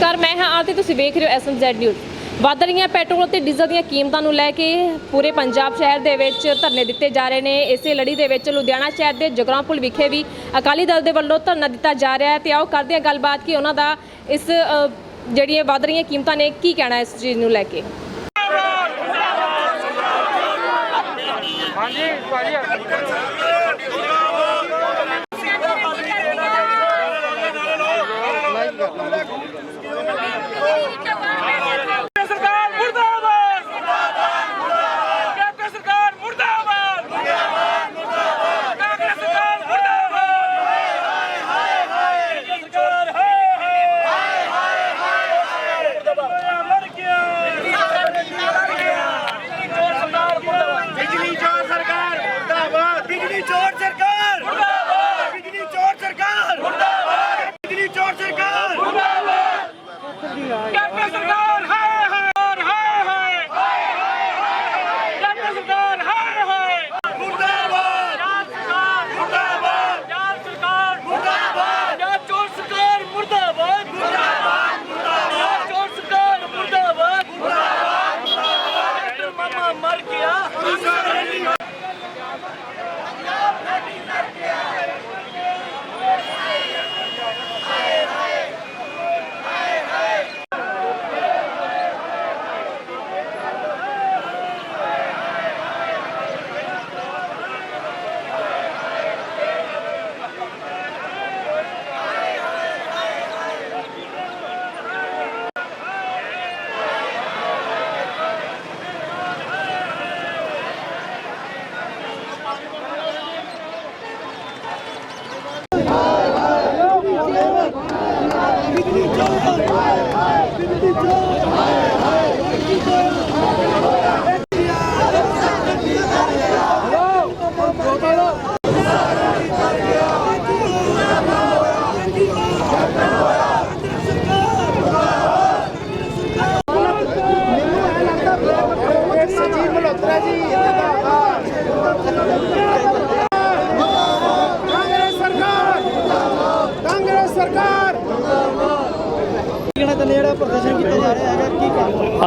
Sir ਮੈਂ ਹਾਂ ਆਰਤੀ, ਤੁਸੀਂ ਵੇਖ ਰਹੇ ਹੋ ਐਸਐਮਜ਼ੈਡ ਨਿਊਜ਼। ਵੱਧ ਰਹੀਆਂ ਪੈਟਰੋਲ ਤੇ ਡੀਜ਼ਲ ਦੀਆਂ ਕੀਮਤਾਂ ਨੂੰ ਲੈ ਕੇ ਪੂਰੇ ਪੰਜਾਬ ਸ਼ਹਿਰ ਦੇ ਵਿੱਚ ਧਰਨੇ ਦਿੱਤੇ ਜਾ ਰਹੇ ਨੇ। ਇਸੇ ਲੜੀ ਦੇ ਵਿੱਚ ਲੁਧਿਆਣਾ ਸ਼ਹਿਰ ਦੇ ਜਗਰਾਉਂ ਪੁਲ ਵਿਖੇ ਵੀ ਅਕਾਲੀ ਦਲ ਦੇ ਵੱਲੋਂ ਧਰਨਾ ਦਿੱਤਾ ਜਾ ਰਿਹਾ ਹੈ। ਤੇ ਆਓ ਕਰਦੇ ਹਾਂ ਗੱਲਬਾਤ ਕਿ ਉਹਨਾਂ ਦਾ ਇਸ ਜਿਹੜੀਆਂ ਵੱਧ ਰਹੀਆਂ ਕੀਮਤਾਂ ਨੇ, ਕੀ ਕਹਿਣਾ ਇਸ ਚੀਜ਼ ਨੂੰ ਲੈ ਕੇ? ਹਾਂਜੀ, ਭਾਜੀ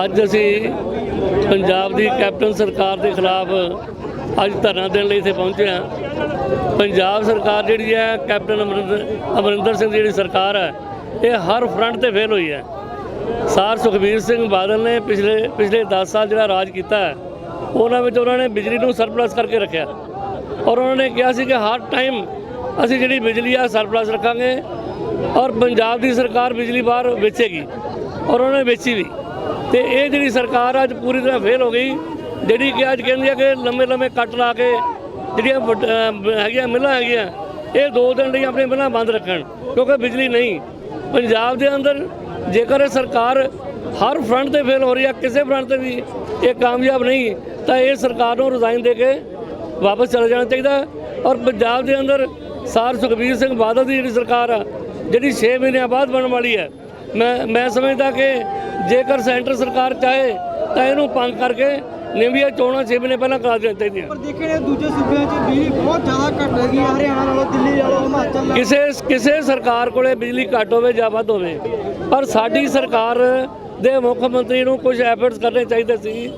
ਅੱਜ ਅਸੀਂ ਪੰਜਾਬ ਦੀ ਕੈਪਟਨ ਸਰਕਾਰ ਦੇ ਖਿਲਾਫ ਅੱਜ ਧਰਨਾ ਦੇਣ ਲਈ ਇੱਥੇ ਪਹੁੰਚੇ ਹਾਂ। ਪੰਜਾਬ ਸਰਕਾਰ ਜਿਹੜੀ ਹੈ, ਕੈਪਟਨ ਅਮਰਿੰਦਰ ਅਮਰਿੰਦਰ ਸਿੰਘ ਦੀ ਜਿਹੜੀ ਸਰਕਾਰ ਹੈ, ਇਹ ਹਰ ਫਰੰਟ ਤੇ ਫੇਲ ਹੋਈ ਹੈ। ਸਾਰ ਸੁਖਬੀਰ ਸਿੰਘ ਬਾਦਲ ਨੇ ਪਿਛਲੇ ਪਿਛਲੇ 10 ਸਾਲ ਜਿਹੜਾ ਰਾਜ ਕੀਤਾ ਹੈ, ਉਹਨਾਂ ਵਿੱਚ ਉਹਨਾਂ ਨੇ ਬਿਜਲੀ ਨੂੰ ਸਰਪਲਸ ਕਰਕੇ ਰੱਖਿਆ। ਔਰ ਉਹਨਾਂ ਨੇ ਕਿਹਾ ਸੀ ਕਿ ਹਰ ਟਾਈਮ ਅਸੀਂ ਜਿਹੜੀ ਬਿਜਲੀ ਆ ਸਰਪਲਸ ਰੱਖਾਂਗੇ ਔਰ ਪੰਜਾਬ ਦੀ ਸਰਕਾਰ ਬਿਜਲੀ ਬਾਹਰ ਵੇਚੇਗੀ। ਔਰ ਉਹਨਾਂ ਨੇ ਵੇਚੀ ਵੀ। ਤੇ ਇਹ ਜਿਹੜੀ ਸਰਕਾਰ ਅੱਜ ਪੂਰੀ ਤਰ੍ਹਾਂ ਫੇਲ ਹੋ ਗਈ, ਜਿਹੜੀ ਕਿ ਅੱਜ ਕਹਿੰਦੀ ਹੈ ਕਿ ਲੰਮੇ ਲੰਮੇ ਕੱਟ ਲਾ ਕੇ ਜਿਹੜੀਆਂ ਹੈਗੀਆਂ ਮਿੱਲਾਂ ਹੈਗੀਆਂ, ਇਹ ਦੋ ਦਿਨ ਲਈ ਆਪਣੀ ਮਿੱਲਾਂ ਬੰਦ ਰੱਖਣ, ਕਿਉਂਕਿ ਬਿਜਲੀ ਨਹੀਂ। ਪੰਜਾਬ ਦੇ ਅੰਦਰ ਜੇਕਰ ਇਹ ਸਰਕਾਰ ਹਰ ਫਰੰਟ ਤੇ ਫੇਲ ਹੋ ਰਹੀ ਹੈ ਕਿਸੇ ਫਰੰਟ ਤੇ ਵੀ ਇਹ ਕਾਮਯਾਬ ਨਹੀਂ, ਤਾਂ ਇਹ ਸਰਕਾਰ ਨੂੰ ਰਿਜ਼ਾਈਨ ਦੇ ਕੇ ਵਾਪਸ ਚਲੇ ਜਾਣਾ ਚਾਹੀਦਾ। ਔਰ ਪੰਜਾਬ ਦੇ ਅੰਦਰ ਸਾਰ ਸੁਖਬੀਰ ਸਿੰਘ ਬਾਦਲ ਦੀ ਜਿਹੜੀ ਸਰਕਾਰ ਆ, ਜਿਹੜੀ 6 ਮਹੀਨਿਆਂ ਬਾਅਦ ਬਣਨ ਵਾਲੀ ਹੈ ਮੈਂ ਮੈਂ ਸਮਝਦਾ ਕਿ ਜੇਕਰ ਸੈਂਟਰ ਸਰਕਾਰ ਚਾਹੇ ਤਾਂ ਇਹਨੂੰ ਭੰਗ ਕਰਕੇ ਨਿੰਬੀਆਂ ਚੋਣਾਂ 6 ਮਹੀਨੇ ਪਹਿਲਾਂ ਕਰਾ ਦੇਣੀਆਂ ਚਾਹੀਦੀਆਂ। ਪਰ ਦੇਖੇ ਦੂਜੇ ਸੂਬਿਆਂ 'ਚ ਬਿਜਲੀ ਬਹੁਤ ਜ਼ਿਆਦਾ ਘੱਟ ਹੈਗੀ ਆ ਹਰਿਆਣਾ ਨਾਲੋਂ ਦਿੱਲੀ ਨਾਲੋਂ ਹਿਮਾਚਲ ਨਾਲੋਂ। ਕਿਸੇ ਕਿਸੇ ਸਰਕਾਰ ਕੋਲੇ ਬਿਜਲੀ ਘੱਟ ਹੋਵੇ ਜਾਂ ਵੱਧ ਹੋਵੇ ਪਰ ਸਾਡੀ ਸਰਕਾਰ ਦੇ ਮੁੱਖ ਮੰਤਰੀ ਨੂੰ ਕੁਝ ਐਫਰਟਸ ਕਰਨੇ ਚਾਹੀਦੇ ਸੀ।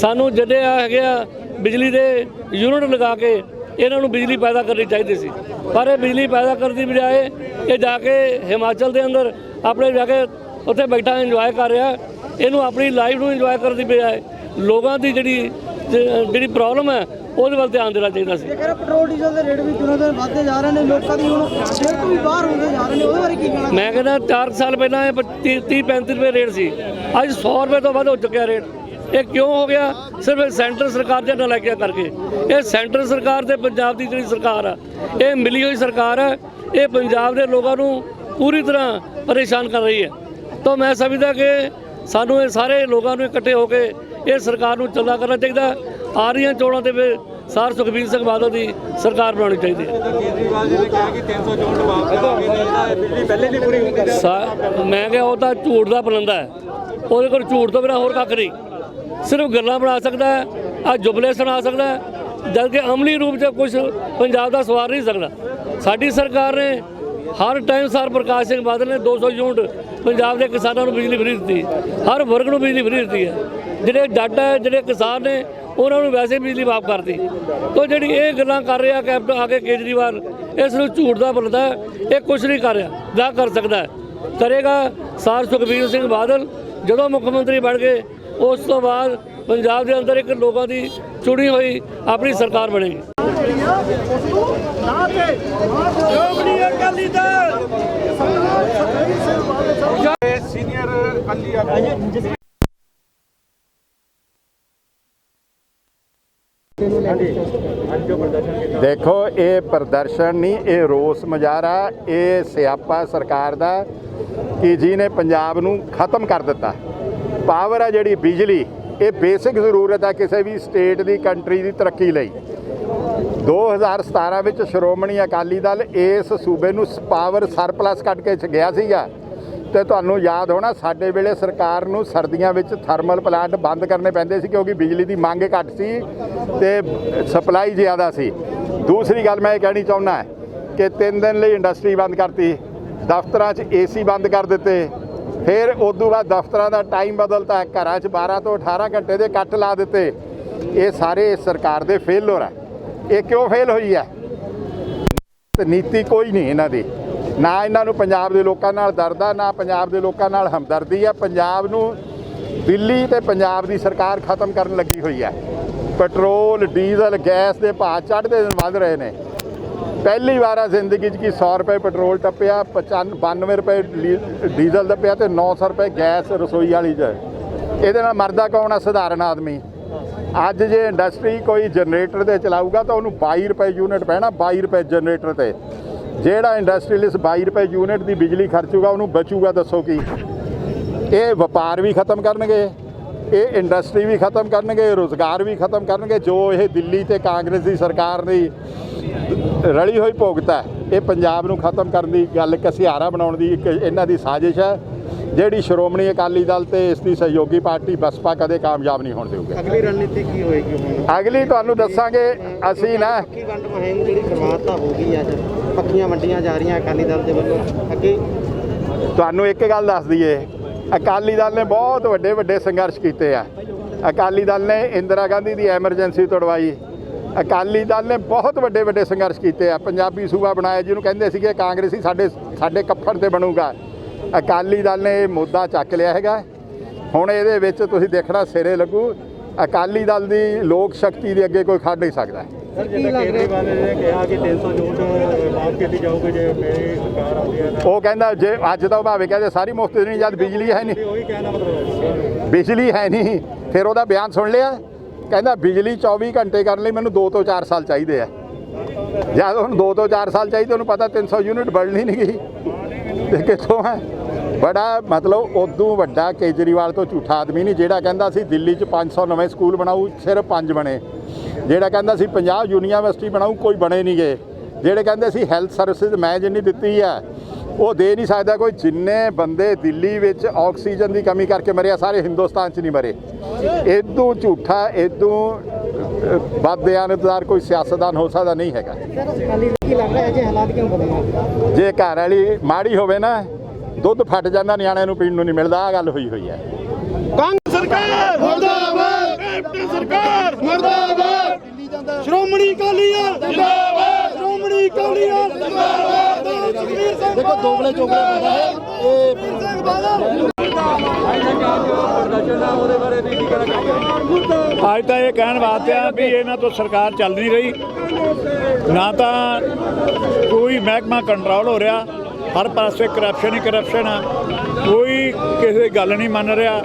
ਸਾਨੂੰ ਜਿਹੜੇ ਆ ਹੈਗੇ ਆ ਬਿਜਲੀ ਦੇ ਯੂਨਿਟ ਲਗਾ ਕੇ ਇਹਨਾਂ ਨੂੰ ਬਿਜਲੀ ਪੈਦਾ ਕਰਨੀ ਚਾਹੀਦੀ ਸੀ। ਪਰ ਇਹ ਬਿਜਲੀ ਪੈਦਾ ਕਰਨ ਦੀ ਬਜਾਏ ਇਹ ਜਾ ਕੇ ਹਿਮਾਚਲ ਦੇ ਅੰਦਰ ਆਪਣੇ ਜਾ ਕੇ ਉੱਥੇ ਬੈਠਾ ਇੰਜੋਏ ਕਰ ਰਿਹਾ। ਇਹਨੂੰ ਆਪਣੀ ਲਾਈਫ ਨੂੰ ਇੰਜੋਏ ਕਰਨ ਦੀ ਬਜਾਏ ਲੋਕਾਂ ਦੀ ਜਿਹੜੀ ਜਿਹੜੀ ਪ੍ਰੋਬਲਮ ਹੈ ਉਹਦੇ ਵੱਲ ਧਿਆਨ ਦੇਣਾ ਚਾਹੀਦਾ ਸੀ। ਜੇਕਰ ਪੈਟਰੋਲ ਡੀਜ਼ਲ ਦੇ ਰੇਟ ਵੀ ਦਿਨੋਂ ਦਿਨ ਵੱਧਦੇ ਜਾ ਰਹੇ ਨੇ ਲੋਕਾਂ ਦੀ ਹੁਣ ਸਿਰ ਤੋਂ ਵੀ ਬਾਹਰ ਹੁੰਦੇ ਜਾ ਰਹੇ ਨੇ ਉਹਦੇ ਬਾਰੇ ਕੀ ਕਹਿਣਾ ਮੈਂ ਕਹਿੰਦਾ 4 ਸਾਲ ਪਹਿਲਾਂ ਇਹ 30 35 ਰੁਪਏ ਰੇਟ ਸੀ। ਅੱਜ 100 ਰੁਪਏ ਤੋਂ ਵੱਧ ਹੋ ਚੁੱਕਿਆ ਰੇਟ ਇਹ ਕਿਉਂ ਹੋ ਗਿਆ? ਸਿਰਫ ਸੈਂਟਰ ਸਰਕਾਰ ਦੇ ਨਲਾਇਕੀਆਂ ਕਰਕੇ? ਇਹ ਸੈਂਟਰ ਸਰਕਾਰ ਤੇ ਪੰਜਾਬ ਦੀ ਜਿਹੜੀ ਸਰਕਾਰ ਆ ਇਹ ਮਿਲੀ ਹੋਈ ਸਰਕਾਰ ਹੈ ਇਹ ਪੰਜਾਬ ਦੇ ਲੋਕਾਂ ਨੂੰ ਪੂਰੀ ਤਰ੍ਹਾਂ ਪਰੇਸ਼ਾਨ ਕਰ ਰਹੀ ਹੈ। ਤਾਂ ਮੈਂ ਸਮਝਦਾ ਕਿ ਸਾਨੂੰ ਇਹ ਸਾਰੇ ਲੋਕਾਂ ਨੂੰ ਇਕੱਠੇ ਹੋ ਕੇ ਇਹ ਸਰਕਾਰ ਨੂੰ ਚੱਲਦਾ ਕਰਨਾ ਚਾਹੀਦਾ। ਆ ਰਹੀਆਂ ਚੋਣਾਂ ਤੇ ਫਿਰ ਸਾਰ ਸੁਖਬੀਰ ਸਿੰਘ ਬਾਦਲ ਦੀ ਸਰਕਾਰ ਬਣਾਉਣੀ ਚਾਹੀਦੀ ਹੈ। ਕੇਜਰੀਵਾਲ ਜੀ ਨੇ ਕਿਹਾ ਕਿ 300 ਯੂਨਿਟ ਵਾਪਸ ਕਰਾਂਗੇ ਨਹੀਂ ਤਾਂ ਬਿਜਲੀ ਪਹਿਲੇ ਨਹੀਂ ਪੂਰੀ ਹੁੰਦੀ ਸਾ- ਮੈਂ ਕਿਹਾ ਉਹ ਤਾਂ ਝੂਠ ਦਾ ਬਲੰਦਾ ਹੈ। ਉਹਦੇ ਕੋਲ ਝੂਠ ਤੋਂ ਬਿਨਾਂ ਹੋਰ ਕੱਖ ਨਹੀਂ। ਸਿਰਫ ਗੱਲਾਂ ਬਣਾ ਸਕਦਾ ਹੈ ਆ ਜੁਬਲੇ ਸੁਣਾ ਸਕਦਾ ਹੈ ਜਦ ਕਿ ਅਮਲੀ ਰੂਪ 'ਚ ਕੁਝ ਪੰਜਾਬ ਦਾ ਸਵਾਰ ਨਹੀਂ ਸਕਦਾ। ਸਾਡੀ ਸਰਕਾਰ ਨੇ ਹਰ ਟਾਈਮ ਸਰ ਪ੍ਰਕਾਸ਼ ਸਿੰਘ ਬਾਦਲ ਨੇ 200 ਯੂਨਿਟ ਪੰਜਾਬ ਦੇ ਕਿਸਾਨਾਂ ਨੂੰ ਬਿਜਲੀ ਫਰੀ ਦਿੱਤੀ। ਹਰ ਵਰਗ ਨੂੰ ਬਿਜਲੀ ਫਰੀ ਦਿੱਤੀ ਹੈ। ਜਿਹੜੇ ਡਾਟਾ ਹੈ, ਜਿਹੜੇ ਕਿਸਾਨ ਨੇ ਉਹਨਾਂ ਨੂੰ ਵੈਸੇ ਬਿਜਲੀ ਮਾਫ ਕਰਤੀ। ਤੋ ਜਿਹੜੀ ਇਹ ਗੱਲਾਂ ਕਰ ਰਿਹਾ ਕੈਪਟਨ ਆ ਕੇ ਕੇਜਰੀਵਾਲ ਇਸ ਨੂੰ ਝੂਠ ਦਾ ਬਲਦਾ ਹੈ। ਇਹ ਕੁਝ ਨਹੀਂ ਕਰ ਰਿਹਾ ਨਾ ਕਰ ਸਕਦਾ। ਕਰੇਗਾ ਸਰ ਸੁਖਬੀਰ ਸਿੰਘ ਬਾਦਲ। ਜਦੋਂ ਮੁੱਖ ਮੰਤਰੀ ਬਣ ਗਏ ਉਸ ਤੋਂ ਬਾਅਦ ਪੰਜਾਬ ਦੇ ਅੰਦਰ ਇੱਕ ਲੋਕਾਂ ਦੀ ਚੁਣੀ ਹੋਈ ਆਪਣੀ ਸਰਕਾਰ ਬਣੇਗੀ। ਸ਼੍ਰੋਮਣੀ ਅਕਾਲੀ ਦਲ। ਦੇਖੋ, ਇਹ ਪ੍ਰਦਰਸ਼ਨ ਨਹੀਂ, ਇਹ ਰੋਸ ਮੁਜ਼ਾਹਰਾ ਇਹ ਸਿਆਪਾ ਸਰਕਾਰ ਦਾ ਕਿ ਜਿਹਨੇ ਪੰਜਾਬ ਨੂੰ ਖਤਮ ਕਰ ਦਿੱਤਾ। ਪਾਵਰ ਆ ਜਿਹੜੀ ਬਿਜਲੀ, ਇਹ ਬੇਸਿਕ ਜ਼ਰੂਰਤ ਆ ਕਿਸੇ ਵੀ ਸਟੇਟ ਦੀ, ਕੰਟਰੀ ਦੀ ਤਰੱਕੀ ਲਈ। 2017 ਵਿੱਚ ਸ਼੍ਰੋਮਣੀ ਅਕਾਲੀ ਦਲ ਇਸ ਸੂਬੇ ਨੂੰ ਪਾਵਰ ਸਰਪਲਸ ਕੱਢ ਕੇ ਚ ਗਿਆ ਸੀਗਾ। ਤੇ ਤੁਹਾਨੂੰ ਯਾਦ ਹੋਣਾ, ਸਾਡੇ ਵੇਲੇ ਸਰਕਾਰ ਨੂੰ ਸਰਦੀਆਂ ਵਿੱਚ ਥਰਮਲ ਪਲਾਂਟ ਬੰਦ ਕਰਨੇ ਪੈਂਦੇ ਸੀ ਕਿਉਂਕਿ ਬਿਜਲੀ ਦੀ ਮੰਗ ਘੱਟ ਸੀ ਤੇ ਸਪਲਾਈ ਜ਼ਿਆਦਾ ਸੀ। ਦੂਸਰੀ ਗੱਲ ਮੈਂ ਇਹ ਕਹਿਣੀ ਚਾਹੁੰਦਾ ਕਿ ਤਿੰਨ ਦਿਨ ਲਈ ਇੰਡਸਟਰੀ ਬੰਦ ਕਰਤੀ, ਦਫ਼ਤਰਾਂ 'ਚ ਏਸੀ ਬੰਦ ਕਰ ਦਿੱਤੇ, ਫਿਰ ਉਸ ਤੋਂ ਬਾਅਦ ਦਫ਼ਤਰਾਂ ਦਾ ਟਾਈਮ ਬਦਲਤਾ, ਘਰਾਂ 'ਚ 12 ਤੋਂ 18 ਘੰਟੇ ਦੇ ਕੱਟ ਲਾ ਦਿੱਤੇ। ਇਹ ਸਾਰੇ ਸਰਕਾਰ ਦੇ ਫੇਲਰ ਆ। ਇਹ ਕਿਉਂ ਫੇਲ ਹੋਈ ਹੈ ਨੀਤੀ ਕੋਈ ਨਹੀਂ ਇਹਨਾਂ ਦੀ। ਨਾ ਇਹਨਾਂ ਨੂੰ ਪੰਜਾਬ ਦੇ ਲੋਕਾਂ ਨਾਲ ਦਰਦ ਆ, ਨਾ ਪੰਜਾਬ ਦੇ ਲੋਕਾਂ ਨਾਲ ਹਮਦਰਦੀ ਆ। ਪੰਜਾਬ ਨੂੰ ਦਿੱਲੀ ਤੇ ਪੰਜਾਬ ਦੀ ਸਰਕਾਰ ਖਤਮ ਕਰਨ ਲੱਗੀ ਹੋਈ ਹੈ ਪੈਟਰੋਲ, ਡੀਜ਼ਲ, ਗੈਸ ਦੇ ਭਾਅ ਚੜ੍ਹਦੇ ਦਿਨ ਵੱਧ ਰਹੇ ਨੇ। ਪਹਿਲੀ ਵਾਰ ਆ ਜ਼ਿੰਦਗੀ 'ਚ ਕੀ 100 ਰੁਪਏ ਪੈਟਰੋਲ ਟੱਪਿਆ 95 92 ਰੁਪਏ ਡੀ- ਡੀਜ਼ਲ ਟੱਪਿਆ ਤੇ 900 ਰੁਪਏ ਗੈਸ ਰਸੋਈ ਵਾਲੀ 'ਚ। ਇਹਦੇ ਨਾਲ ਮਰਦਾ ਕੌਣ ਆ? ਸਧਾਰਨ ਆਦਮੀ। ਅੱਜ ਜੇ ਇੰਡਸਟਰੀ ਕੋਈ ਜਨਰੇਟਰ ਤੇ ਚਲਾਊਗਾ ਤਾਂ ਉਹਨੂੰ 22 ਰੁਪਏ ਯੂਨਿਟ ਪੈਣਾ 22 ਰੁਪਏ ਜਨਰੇਟਰ ਤੇ। ਜਿਹੜਾ ਇੰਡਸਟਰੀਅਲਿਸਟ 22 ਰੁਪਏ ਯੂਨਿਟ ਦੀ ਬਿਜਲੀ ਖਰਚੂਗਾ, ਉਹਨੂੰ ਬਚੂਗਾ, ਦੱਸੋ ਕੀ? ਇਹ ਵਪਾਰ ਵੀ ਖਤਮ ਕਰਨਗੇ, ਇਹ ਇੰਡਸਟਰੀ ਵੀ ਖਤਮ ਕਰਨਗੇ, ਰੋਜ਼ਗਾਰ ਵੀ ਖਤਮ ਕਰਨਗੇ, ਜੋ ਇਹ ਦਿੱਲੀ ਤੇ ਕਾਂਗਰਸ ਦੀ ਸਰਕਾਰ ਦੀ ਰਲੀ ਹੋਈ ਭੁਗਤ ਹੈ ਇਹ ਪੰਜਾਬ ਨੂੰ ਖਤਮ ਕਰਨ ਦੀ ਗੱਲ ਕਸਿਆਰਾ ਬਣਾਉਣ ਦੀ ਇੱਕ ਇਹਨਾਂ ਦੀ ਸਾਜ਼ਿਸ਼ ਹੈ। ਜਿਹੜੀ ਸ਼੍ਰੋਮਣੀ ਅਕਾਲੀ ਦਲ ਤੇ ਇਸ ਦੀ ਸਹਿਯੋਗੀ ਪਾਰਟੀ ਬਸਪਾ ਕਦੇ ਕਾਮਯਾਬ ਨਹੀਂ ਹੋਣ ਦੇਊਗੀ। ਅਗਲੀ ਰਣਨੀਤੀ ਕੀ ਹੋਏਗੀ ਹੁਣ? ਅਗਲੀ ਤੁਹਾਨੂੰ ਦੱਸਾਂਗੇ ਅਸੀਂ ਨਾ ਪੱਕੀ ਵੰਡ ਮੁਹਿੰਮ ਜਿਹੜੀ ਸ਼ੁਰੂਆਤ ਤਾਂ ਹੋ ਗਈ ਅੱਜ ਪੱਕੀਆਂ ਵੰਡੀਆਂ ਜਾ ਰਹੀਆਂ ਅਕਾਲੀ ਦਲ ਦੇ ਵੱਲੋਂ। ਅੱਗੇ ਤੁਹਾਨੂੰ ਇੱਕ ਗੱਲ ਦੱਸ ਦਈਏ ਅਕਾਲੀ ਦਲ ਨੇ ਬਹੁਤ ਵੱਡੇ ਵੱਡੇ ਸੰਘਰਸ਼ ਕੀਤੇ ਆ। ਅਕਾਲੀ ਦਲ ਨੇ ਇੰਦਰਾ ਗਾਂਧੀ ਦੀ ਐਮਰਜੈਂਸੀ ਤੋੜਵਾਈ। ਅਕਾਲੀ ਦਲ ਨੇ ਬਹੁਤ ਵੱਡੇ ਵੱਡੇ ਸੰਘਰਸ਼ ਕੀਤੇ ਆ। ਪੰਜਾਬੀ ਸੂਬਾ ਬਣਾਇਆ ਜਿਹਨੂੰ ਕਹਿੰਦੇ ਸੀਗੇ ਕਾਂਗਰਸੀ ਸਾਡੇ ਸਾਡੇ ਕੱਫੜ ਤੇ ਬਣੂਗਾ। ਅਕਾਲੀ ਦਲ ਨੇ ਇਹ ਮੁੱਦਾ ਚੱਕ ਲਿਆ ਹੈਗਾ। ਹੁਣ ਇਹਦੇ ਵਿੱਚ ਤੁਸੀਂ ਦੇਖਣਾ ਸਿਰੇ ਲੱਗੂ ਅਕਾਲੀ ਦਲ ਦੀ ਲੋਕ ਸ਼ਕਤੀ ਦੇ ਅੱਗੇ ਕੋਈ ਖੜ ਨਹੀਂ ਸਕਦਾ। ਸਰ ਜਿੱਦਾਂ ਕੇਜਰੀਵਾਲ ਨੇ ਕਿਹਾ ਕਿ 300 ਯੂਨਿਟ ਮਾਫ ਕੀਤੀ ਜਾਊਗੀ ਜੇ ਮੇਰੀ ਸਰਕਾਰ ਆਉਂਦੀ ਹੈ ਤਾਂ। ਉਹ ਕਹਿੰਦਾ ਜੇ ਅੱਜ ਤਾਂ ਭਾਵੇਂ ਕਹਿੰਦੇ ਸਾਰੀ ਮੁਫਤ ਨਹੀਂ ਜਦ ਬਿਜਲੀ ਹੈ ਨਹੀਂ। ਉਹੀ ਕਹਿਣਾ ਮਤਲਬ ਹੈ। ਬਿਜਲੀ ਹੈ ਨਹੀਂ ਫਿਰ ਉਹਦਾ ਬਿਆਨ ਸੁਣ ਲਿਆ। ਕਹਿੰਦਾ ਬਿਜਲੀ 24 ਘੰਟੇ ਕਰਨ ਲਈ ਮੈਨੂੰ 2 ਤੋਂ 4 ਸਾਲ ਚਾਹੀਦੇ ਆ। ਜਦ ਹੁਣ 2 ਤੋਂ 4 ਸਾਲ ਚਾਹੀਦੇ ਉਹਨੂੰ ਪਤਾ 300 ਯੂਨਿਟ ਬੜਨੀ ਨਹੀਂ ਗਈ ਤੇ ਕਿੱਥੋਂ ਹੈ। ਬੜਾ ਮਤਲਬ ਉਦੋਂ ਵੱਡਾ ਕੇਜਰੀਵਾਲ ਤੋਂ ਝੂਠਾ ਆਦਮੀ ਨਹੀਂ ਜਿਹੜਾ ਕਹਿੰਦਾ ਸੀ ਦਿੱਲੀ 'ਚ 500 ਨਵੇਂ ਸਕੂਲ ਬਣਾਉ ਸਿਰਫ 5 ਬਣੇ। ਜਿਹੜਾ ਕਹਿੰਦਾ ਸੀ 50 ਯੂਨੀਵਰਸਿਟੀ ਬਣਾਉ ਕੋਈ ਬਣੇ ਨਹੀਂ ਗਏ ਜਿਹੜੇ ਕਹਿੰਦੇ ਸੀ ਹੈਲਥ ਸਰਵਿਸਿਜ਼ ਮੈਂ ਜਿੰਨੀ ਦਿੱਤੀ ਆ ਉਹ ਦੇ ਨਹੀਂ ਸਕਦਾ ਕੋਈ। ਜਿੰਨੇ ਬੰਦੇ ਦਿੱਲੀ ਵਿੱਚ ਆਕਸੀਜਨ ਦੀ ਕਮੀ ਕਰਕੇ ਮਰਿਆ ਸਾਰੇ ਹਿੰਦੁਸਤਾਨ 'ਚ ਨਹੀਂ ਮਰੇ। ਇਦੋਂ ਝੂਠਾ ਇਦੋਂ ਵੱਧ ਬਿਆਨਦਾਰ ਕੋਈ ਸਿਆਸਤਦਾਨ ਹੋ ਸਕਦਾ ਨਹੀਂ ਹੈਗਾ। ਜੇ ਘਰ ਵਾਲੀ ਮਾੜੀ ਹੋਵੇ ਨਾ ਦੁੱਧ ਫਟ ਜਾਂਦਾ ਨਿਆਣਿਆਂ ਨੂੰ ਪੀਣ ਨੂੰ ਨਹੀਂ ਮਿਲਦਾ ਆ ਗੱਲ ਹੋਈ ਹੋਈ ਹੈ। ਕਾਂਗਰਸ ਸਰਕਾਰ ਮੁਰਦਾਬਾਦ। ਕੈਪਟਨ ਸਰਕਾਰ ਮੁਰਦਾਬਾਦ। ਸ਼੍ਰੋਮਣੀ ਅਕਾਲੀ ਦਲ ਜਿੰਦਾਬਾਦ। ਸ਼੍ਰੋਮਣੀ ਅਕਾਲੀ ਦਲ ਜਿੰਦਾਬਾਦ। ਦੇਖੋ ਦੋਗਲੇ ਚੋਗਲੇ ਬੰਦਾ ਹੈ ਇਹ ਸਿੰਘ ਬਾਦਲ ਅੱਜ ਤਾਂ ਇਹ ਕਹਿਣ ਵਾਸਤੇ ਆ ਵੀ ਇਹਨਾਂ ਤੋਂ ਸਰਕਾਰ ਚੱਲ ਨਹੀਂ ਰਹੀ। ਨਾ ਤਾਂ ਕੋਈ ਮਹਿਕਮਾ ਕੰਟਰੋਲ ਹੋ ਰਿਹਾ, ਹਰ ਪਾਸੇ ਕਰਪਸ਼ਨ ਹੀ ਕਰਪਸ਼ਨ ਆ, ਕੋਈ ਕਿਸੇ ਗੱਲ ਨਹੀਂ ਮੰਨ ਰਿਹਾ।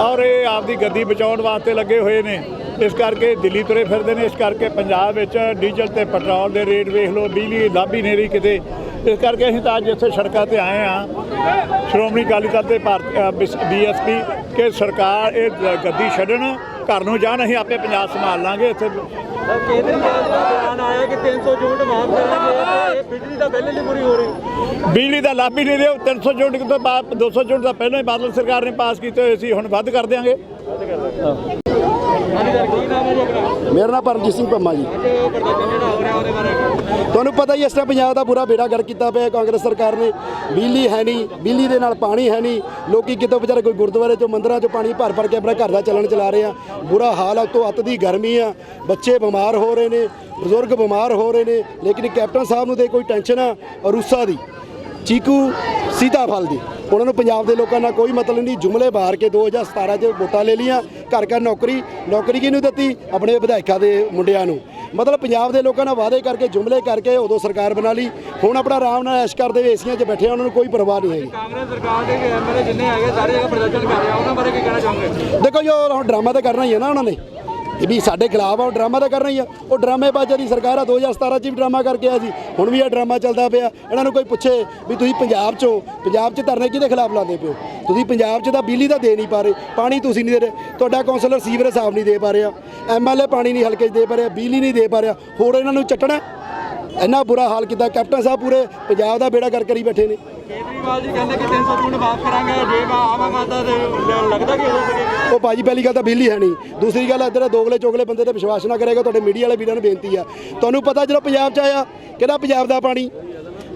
ਔਰ ਇਹ ਆਪਦੀ ਗੱਦੀ ਬਚਾਉਣ ਵਾਸਤੇ ਲੱਗੇ ਹੋਏ ਨੇ। ਇਸ ਕਰਕੇ ਦਿੱਲੀ ਤੁਰੇ ਫਿਰਦੇ ਨੇ, ਇਸ ਕਰਕੇ ਪੰਜਾਬ ਵਿੱਚ ਡੀਜ਼ਲ ਤੇ ਪੈਟਰੋਲ ਦੇ ਰੇਟ ਵੇਖ ਲਓ, ਬਿਜਲੀ ਲਾਭੀ ਨਹੀਂ ਰਹੀ ਕਿਤੇ। ਇਸ ਕਰਕੇ ਅਸੀਂ ਤਾਂ ਅੱਜ ਇੱਥੇ ਸੜਕਾਂ ਤੇ ਆਏ ਆ ਸ਼੍ਰੋਮਣੀ ਅਕਾਲੀ ਦਲ ਤੇ ਭਾਰਤ ਬੀਐਸਪੀ ਕਿ ਸਰਕਾਰ ਇਹ ਗੱਦੀ ਛੱਡਣ ਘਰ ਨੂੰ ਜਾਣ ਅਸੀਂ ਆਪੇ ਪੰਜਾਬ ਸੰਭਾਲ ਲਾਂਗੇ ਇੱਥੇ। ਕੇਜਰੀਵਾਲ ਦਾ ਬਿਆਨ ਆਇਆ ਕਿ 300 ਯੂਨਿਟ ਮਾਫ ਕਰਾਂਗੇ ਬਿਜਲੀ ਦਾ ਬਿੱਲ ਨਹੀਂ ਪੂਰੀ ਹੋ ਰਹੀ। ਬਿਜਲੀ ਦਾ ਲਾਭ ਹੀ ਨਹੀਂ ਦਿਓ 300 ਯੂਨਿਟ ਤੋਂ ਬਾਅਦ 200 ਯੂਨਿਟ ਤਾਂ ਪਹਿਲਾਂ ਹੀ ਬਾਦਲ ਸਰਕਾਰ ਨੇ ਪਾਸ ਕੀਤੇ ਹੋਏ ਸੀ ਹੁਣ ਵੱਧ ਕਰ ਦਿਆਂਗੇ। ਹਾਂਜੀ ਸਰ ਕੀ ਨਾਮ ਹੈ ਜੀ ਆਪਣਾ ਮੇਰਾ ਨਾਮ ਪਰਮਜੀਤ ਸਿੰਘ ਪੰਮਾ ਜੀ। ਤੁਹਾਨੂੰ ਪਤਾ ਹੀ ਇਸ ਟਾਈਮ ਪੰਜਾਬ ਦਾ ਬੁਰਾ ਬੇੜਾ ਗਰ ਕੀਤਾ ਪਿਆ ਕਾਂਗਰਸ ਸਰਕਾਰ ਨੇ ਬਿਜਲੀ ਹੈ ਨਹੀਂ, ਬਿਜਲੀ ਦੇ ਨਾਲ ਪਾਣੀ ਹੈ ਨਹੀਂ। ਲੋਕੀ ਕਿਤੋਂ ਵਿਚਾਰੇ ਕੋਈ ਗੁਰਦੁਆਰੇ ਚੋਂ, ਮੰਦਰਾਂ ਚੋਂ ਪਾਣੀ ਭਰ ਭਰ ਕੇ ਆਪਣਾ ਘਰ ਦਾ ਚੱਲਣ ਚਲਾ ਰਹੇ ਆ। ਬੁਰਾ ਹਾਲ ਆ ਤੋਂ ਅੱਤ ਦੀ ਗਰਮੀ ਆ। ਬੱਚੇ ਬਿਮਾਰ ਹੋ ਰਹੇ ਨੇ, ਬਜ਼ੁਰਗ ਬਿਮਾਰ ਹੋ ਰਹੇ ਨੇ। ਲੇਕਿਨ ਕੈਪਟਨ ਸਾਹਿਬ ਨੂੰ ਤੇ ਕੋਈ ਟੈਨਸ਼ਨ ਆ ਰੂਸਾ ਦੀ। ਚੀਕੂ ਸੀਤਾਫਲ ਦੀ। ਉਹਨਾਂ ਨੂੰ ਪੰਜਾਬ ਦੇ ਲੋਕਾਂ ਨਾਲ ਕੋਈ ਮਤਲਬ ਨਹੀਂ। ਜੁਮਲੇ ਬਾਹਰ ਕੇ 2017 'ਚ ਵੋਟਾਂ ਲੈ ਲੀਆਂ ਘਰ ਘਰ ਨੌਕਰੀ। ਨੌਕਰੀ ਕਿਹਨੂੰ ਦਿੱਤੀ? ਆਪਣੇ ਵਿਧਾਇਕਾਂ ਦੇ ਮੁੰਡਿਆਂ ਨੂੰ। ਮਤਲਬ ਪੰਜਾਬ ਦੇ ਲੋਕਾਂ ਨਾਲ ਵਾਅਦੇ ਕਰਕੇ ਜੁਮਲੇ ਕਰਕੇ ਉਦੋਂ ਸਰਕਾਰ ਬਣਾ ਲਈ। ਹੁਣ ਆਪਣਾ ਆਰਾਮ ਨਾਲ ਐਸ਼ ਕਰਦੇ ਏਸੀਆਂ 'ਚ ਬੈਠੇ ਉਹਨਾਂ ਨੂੰ ਕੋਈ ਪਰਵਾਹ ਨਹੀਂ ਹੈਗੀ। ਕਾਂਗਰਸ ਸਰਕਾਰ ਦੇ ਐਮਐਲਏ ਜਿੰਨੇ ਹੈਗੇ ਸਾਰੇ ਜਗ੍ਹਾ ਪ੍ਰਦਰਸ਼ਨ ਕਰ ਰਹੇ ਆ। ਉਹਨਾਂ ਬਾਰੇ ਕੀ ਕਹਿਣਾ ਚਾਹੋਗੇ? ਦੇਖੋ ਜੋ ਹੁਣ ਡਰਾਮਾ ਤਾਂ ਕਰਨਾ ਹੀ ਹੈ ਨਾ ਉਹਨਾਂ ਨੇ। ਵੀ ਸਾਡੇ ਖਿਲਾਫ ਆ, ਉਹ ਡਰਾਮਾ ਤਾਂ ਕਰ ਰਹੀ ਆ। ਉਹ ਡਰਾਮੇਬਾਜ਼ਾਂ ਦੀ ਸਰਕਾਰ ਆ 2017 ਚ ਵੀ ਡਰਾਮਾ ਕਰਕੇ ਆ ਸੀ। ਹੁਣ ਵੀ ਇਹ ਡਰਾਮਾ ਚੱਲਦਾ ਪਿਆ। ਇਹਨਾਂ ਨੂੰ ਕੋਈ ਪੁੱਛੇ ਵੀ ਤੁਸੀਂ ਪੰਜਾਬ ਚੋਂ, ਪੰਜਾਬ 'ਚ ਧਰਨੇ ਕਿਹਦੇ ਖਿਲਾਫ ਲਾਉਂਦੇ ਪਿਓ ਤੁਸੀਂ ਪੰਜਾਬ 'ਚ ਤਾਂ ਬਿਜਲੀ ਤਾਂ ਦੇ ਨਹੀਂ ਪਾ ਰਹੇ, ਪਾਣੀ ਤੁਸੀਂ ਨਹੀਂ ਦੇ ਰਹੇ। ਤੁਹਾਡਾ ਕੌਂਸਲਰ ਸੀਵਰੇਜ ਸਾਹਿਬ ਨਹੀਂ ਦੇ ਪਾ ਰਿਹਾ। ਐਮਐਲਏ ਪਾਣੀ ਨਹੀਂ ਹਲਕੇ 'ਚ ਦੇ ਪਾ ਰਿਹਾ, ਬਿਜਲੀ ਨਹੀਂ ਦੇ ਪਾ ਰਿਹਾ। ਹੋਰ ਇਹਨਾਂ ਨੂੰ ਚੱਟਣਾ ਇੰਨਾ ਬੁਰਾ ਹਾਲ ਕੀਤਾ। ਕੈਪਟਨ ਸਾਹਿਬ ਪੂਰੇ ਪੰਜਾਬ ਦਾ ਬੇੜਾ ਕਰ ਕਰੀ ਬੈਠੇ ਨੇ। ਕੇਜਰੀਵਾਲ ਜੀ ਕਹਿੰਦੇ ਕਿ 300 ਯੂਨਿਟ ਮਾਫ ਕਰਾਂਗੇ ਜੇ ਆਦਮੀ ਦਾ ਲੱਗਦਾ ਕਿ ਹੋ ਸਕੇ ਉਹ ਭਾਜੀ ਪਹਿਲੀ ਗੱਲ ਤਾਂ ਬਿੱਲ ਹੀ ਹੈ ਨਹੀਂ। ਦੂਸਰੀ ਗੱਲ ਇੱਧਰ ਦੋਗਲੇ ਚੋਗਲੇ ਬੰਦੇ ਤੇ ਵਿਸ਼ਵਾਸ ਨਾ ਕਰੇਗਾ ਤੁਹਾਡੇ ਮੀਡੀਆ ਵਾਲੇ ਵੀਰਾਂ ਨੂੰ ਬੇਨਤੀ ਆ। ਤੁਹਾਨੂੰ ਪਤਾ ਜਦੋਂ ਪੰਜਾਬ 'ਚ ਆਇਆ ਕਿਹੜਾ ਪੰਜਾਬ ਦਾ ਪਾਣੀ।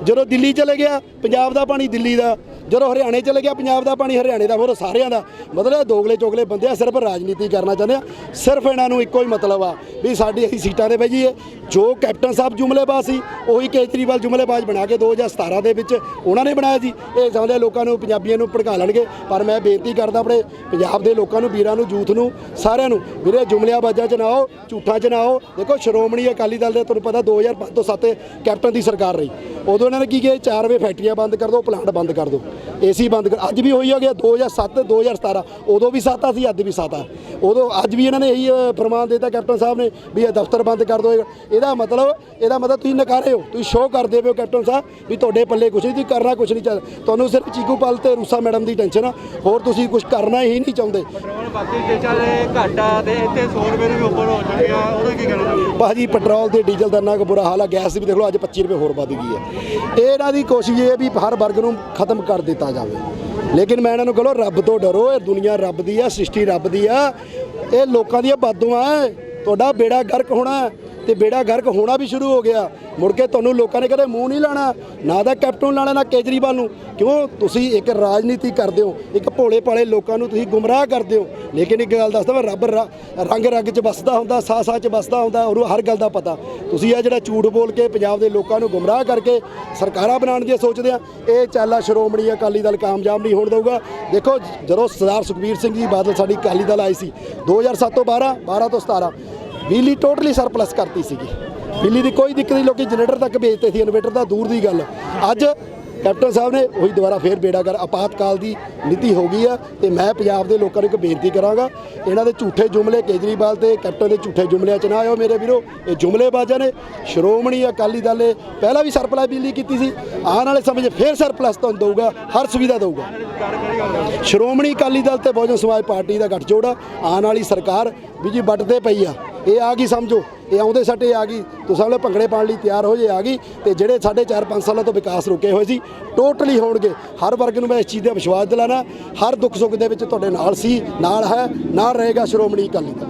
ਜਦੋਂ ਦਿੱਲੀ ਚਲੇ ਗਿਆ ਪੰਜਾਬ ਦਾ ਪਾਣੀ ਦਿੱਲੀ ਦਾ। ਜਦੋਂ ਹਰਿਆਣੇ ਚਲੇ ਗਿਆ, ਪੰਜਾਬ ਦਾ ਪਾਣੀ ਹਰਿਆਣੇ ਦਾ, ਹੋਰ ਸਾਰਿਆਂ ਦਾ। ਮਤਲਬ ਇਹ ਦੋਗਲੇ ਚੋਗਲੇ ਬੰਦੇ ਆ, ਸਿਰਫ ਰਾਜਨੀਤੀ ਕਰਨਾ ਚਾਹੁੰਦੇ ਆ। ਸਿਰਫ ਇਹਨਾਂ ਨੂੰ ਇੱਕੋ ਹੀ ਮਤਲਬ ਆ ਵੀ ਸਾਡੀ ਅਸੀਂ ਸੀਟਾਂ ਤੇ ਬਹਿ ਜੋ ਕੈਪਟਨ ਸਾਹਿਬ ਜੁਮਲੇਬਾਜ਼ ਸੀ, ਉਹੀ ਕੇਜਰੀਵਾਲ ਜੁਮਲੇਬਾਜ਼ ਬਣਾ ਕੇ 2017 ਦੇ ਵਿੱਚ ਉਹਨਾਂ ਨੇ ਬਣਾਇਆ ਸੀ। ਇਹ ਚਾਹੁੰਦੇ ਲੋਕਾਂ ਨੂੰ ਪੰਜਾਬੀਆਂ ਨੂੰ ਭੜਕਾ ਲੈਣਗੇ। ਪਰ ਮੈਂ ਬੇਨਤੀ ਕਰਦਾ ਆਪਣੇ ਪੰਜਾਬ ਦੇ ਲੋਕਾਂ ਨੂੰ, ਵੀਰਾਂ ਨੂੰ ਯੂਥ ਨੂੰ, ਸਾਰਿਆਂ ਨੂੰ, ਵੀਰੇ ਜੁਮਲਿਆਬਾਜ਼ਾਂ 'ਚ ਨਾ ਆਓ ਝੂਠਾਂ 'ਚ ਨਾ ਆਓ ਦੇਖੋ ਸ਼੍ਰੋਮਣੀ ਅਕਾਲੀ ਦਲ ਦੇ, ਤੁਹਾਨੂੰ ਪਤਾ 2005 ਤੋਂ 7 ਕੈਪਟਨ ਦੀ ਸਰਕਾਰ ਰਹੀ। ਉਦੋਂ ਇਹਨਾਂ ਨੇ ਕੀ ਕਿਹਾ? 4 ਵਜੇ ਫੈਕਟਰੀਆਂ ਬੰਦ ਕਰ ਦਿਓ ਪਲਾਂਟ ਬੰਦ ਕਰ ਦਿਓ ਏਸੀ ਬੰਦ ਕਰ ਅੱਜ ਵੀ ਹੋਈ ਹੋ ਗਿਆ 2007 2017 ਉਦੋਂ ਵੀ ਸਾਤਾ ਸੀ ਅੱਜ ਵੀ ਸਾਤਾ। ਉਦੋਂ ਅੱਜ ਵੀ ਇਹਨਾਂ ਨੇ ਇਹੀ ਫਰਮਾਨ ਦਿੱਤਾ ਕੈਪਟਨ ਸਾਹਿਬ ਨੇ ਵੀ ਇਹ ਦਫ਼ਤਰ ਬੰਦ ਕਰ ਦਿਓ। ਇਹਦਾ ਮਤਲਬ ਇਹਦਾ ਮਤਲਬ ਤੁਸੀਂ ਨਕਾਰੇ ਹੋ। ਤੁਸੀਂ ਸ਼ੋਅ ਕਰਦੇ ਹੋ ਕੈਪਟਨ ਸਾਹਿਬ ਵੀ ਤੁਹਾਡੇ ਪੱਲੇ ਕੁਝ ਨਹੀਂ ਤੁਸੀਂ ਕਰਨਾ ਕੁਝ ਨਹੀਂ ਚਾਹੁੰਦੇ ਤੁਹਾਨੂੰ ਸਿਰਫ ਚੀਕੂ ਪਾਲ ਤੇ ਰੂਸਾ ਮੈਡਮ ਦੀ ਟੈਨਸ਼ਨ ਆ। ਹੋਰ ਤੁਸੀਂ ਕੁਝ ਕਰਨਾ ਹੀ ਨਹੀਂ ਚਾਹੁੰਦੇ। ਪੈਟਰੋਲ ਬਾਕੀ ਦੇਸ਼ਾਂ ਦੇ ਘਾਟਾ ਤੇ ਇੱਥੇ 100 ਰੁਪਏ ਦੇ ਵੀ ਉੱਪਰ ਹੋ ਚੁੱਕਿਆ ਉਹਦਾ ਕੀ ਚਾਹੋਗੇ? ਭਾਜੀ ਪੈਟਰੋਲ ਤੇ ਡੀਜ਼ਲ ਦਾ ਕੁ ਬੁਰਾ ਹਾਲ ਆ ਗੈਸ ਵੀ ਦੇਖ ਲਓ ਅੱਜ 25 ਰੁਪਏ ਹੋਰ ਵੱਧ ਗਈ ਹੈ। ਇਹ ਇਹਨਾਂ ਦੀ ਕੋਸ਼ਿਸ਼ ਇਹ ਹੈ ਵੀ ਹਰ ਵਰਗ ਨੂੰ ਖਤਮ ਕਰ ਦਿੱਤਾ ਜਾਵੇ। ਲੇਕਿਨ ਮੈਂ ਇਹਨਾਂ ਨੂੰ ਕਹੋ ਰੱਬ ਤੋਂ ਡਰੋ, ਇਹ ਦੁਨੀਆ ਰੱਬ ਦੀ ਆ, ਸ੍ਰਿਸ਼ਟੀ ਰੱਬ ਦੀ ਆ। ਇਹ ਲੋਕਾਂ ਦੀਆਂ ਬਾਦੂਆਂ ਹੈ ਤੁਹਾਡਾ ਬੇੜਾ ਗਰਕ ਹੋਣਾ ਤੇ ਬੇੜਾ ਗਰਕ ਹੋਣਾ ਵੀ ਸ਼ੁਰੂ ਹੋ ਗਿਆ। ਮੁੜ ਕੇ ਤੁਹਾਨੂੰ ਲੋਕਾਂ ਨੇ ਕਦੇ ਮੂੰਹ ਨਹੀਂ ਲਾਣਾ, ਨਾ ਤਾਂ ਕੈਪਟਨ ਨੂੰ ਲਾਣਾ, ਨਾ ਕੇਜਰੀਵਾਲ ਨੂੰ। ਕਿਉਂ? ਤੁਸੀਂ ਇੱਕ ਰਾਜਨੀਤੀ ਕਰਦੇ ਹੋ, ਇੱਕ ਭੋਲੇ ਭਾਲੇ ਲੋਕਾਂ ਨੂੰ ਤੁਸੀਂ ਗੁੰਮਰਾਹ ਕਰਦੇ ਹੋ। ਲੇਕਿਨ ਇੱਕ ਗੱਲ ਦੱਸਦਾ ਮੈਂ ਰੱਬ ਰ- ਰੰਗ ਰੰਗ 'ਚ ਵਸਦਾ ਹੁੰਦਾ ਸਾਹ ਸਾਹ 'ਚ ਵਸਦਾ ਹੁੰਦਾ, ਉਹਨੂੰ ਹਰ ਗੱਲ ਦਾ ਪਤਾ। ਤੁਸੀਂ ਆ ਜਿਹੜਾ ਝੂਠ ਬੋਲ ਕੇ ਪੰਜਾਬ ਦੇ ਲੋਕਾਂ ਨੂੰ ਗੁੰਮਰਾਹ ਕਰਕੇ ਸਰਕਾਰਾਂ ਬਣਾਉਣ ਦੀ ਸੋਚਦੇ ਆ, ਇਹ ਚਾਲਾ ਸ਼੍ਰੋਮਣੀ ਅਕਾਲੀ ਦਲ ਕਾਮਯਾਬ ਨਹੀਂ ਹੋਣ ਦੇਊਗਾ। ਦੇਖੋ ਜਦੋਂ ਸਰਦਾਰ ਸੁਖਬੀਰ ਸਿੰਘ ਜੀ ਬਾਦਲ ਸਾਡੀ ਅਕਾਲੀ ਦਲ ਆਈ ਸੀ 2007 ਤੋਂ 12 12 ਤੋਂ 17 ਬਿਜਲੀ ਟੋਟਲੀ ਸਰਪਲਸ ਕਰਤੀ ਸੀਗੀ। ਬਿਜਲੀ ਦੀ ਕੋਈ ਦਿੱਕਤ ਨਹੀਂ, ਲੋਕੀ ਜਨਰੇਟਰ ਤੱਕ ਵੇਚਦੇ ਸੀ, ਇਨਵੇਟਰ ਦਾ ਦੂਰ ਦੀ ਗੱਲ। ਅੱਜ ਕੈਪਟਨ ਸਾਹਿਬ ਨੇ ਉਹੀ ਦੁਬਾਰਾ ਫੇਰ ਬੇੜਾਗਰ ਆਪਾਤਕਾਲ ਦੀ ਨੀਤੀ ਹੋ ਗਈ ਆ ਤੇ ਮੈਂ ਪੰਜਾਬ ਦੇ ਲੋਕਾਂ ਨੂੰ ਇੱਕ ਬੇਨਤੀ ਕਰਾਂਗਾ, ਇਹਨਾਂ ਦੇ ਝੂਠੇ ਜੁਮਲੇ ਕੇਜਰੀਵਾਲ ਤੇ ਕੈਪਟਨ ਦੇ ਝੂਠੇ ਜੁਮਲਿਆਂ 'ਚ ਨਾ ਆਇਓ ਮੇਰੇ ਵੀਰੋ, ਇਹ ਜੁਮਲੇਬਾਜ਼ਾਂ ਨੇ। ਸ਼੍ਰੋਮਣੀ ਅਕਾਲੀ ਦਲ ਨੇ ਪਹਿਲਾਂ ਵੀ ਸਰਪਲਸ ਬਿਜਲੀ ਕੀਤੀ ਸੀ ਆਉਣ ਵਾਲੇ ਸਮੇਂ 'ਚ ਫੇਰ ਸਰਪਲਸ ਤੁਹਾਨੂੰ ਦਊਗਾ, ਹਰ ਸੁਵਿਧਾ ਦਊਗਾ। ਸ਼੍ਰੋਮਣੀ ਅਕਾਲੀ ਦਲ ਤੇ ਬਹੁਜਨ ਸਮਾਜ ਪਾਰਟੀ ਦਾ ਗੱਠਜੋੜ ਆ ਆਉਣ ਵਾਲੀ ਸਰਕਾਰ ਵੀ ਜੀ ਵੱਟਦੇ ਪਈ ਆ, ਇਹ ਆ ਗਈ ਸਮਝੋ। ਇਹ ਆਉਂਦੇ ਸੱਟੇ ਆ ਗਈ। ਤੁਸੀਂ ਸਾਰੇ ਭੰਗੜੇ ਪਾਉਣ ਲਈ ਤਿਆਰ ਹੋ ਜੇ ਆ ਗਈ ਤੇ ਜਿਹੜੇ ਸਾਡੇ 4-5 ਸਾਲਾਂ ਤੋਂ ਵਿਕਾਸ ਰੁਕੇ ਹੋਏ ਸੀ ਟੋਟਲੀ ਹੋਣਗੇ। ਹਰ ਵਰਗ ਨੂੰ ਮੈਂ ਇਸ ਚੀਜ਼ ਦਾ ਵਿਸ਼ਵਾਸ ਦਿਲਾਣਾ ਹਰ ਦੁੱਖ ਸੁੱਖ ਦੇ ਵਿੱਚ ਤੁਹਾਡੇ ਨਾਲ ਸੀ, ਨਾਲ ਹੈ, ਨਾਲ ਰਹੇਗਾ ਸ਼੍ਰੋਮਣੀ ਅਕਾਲੀ ਦਲ।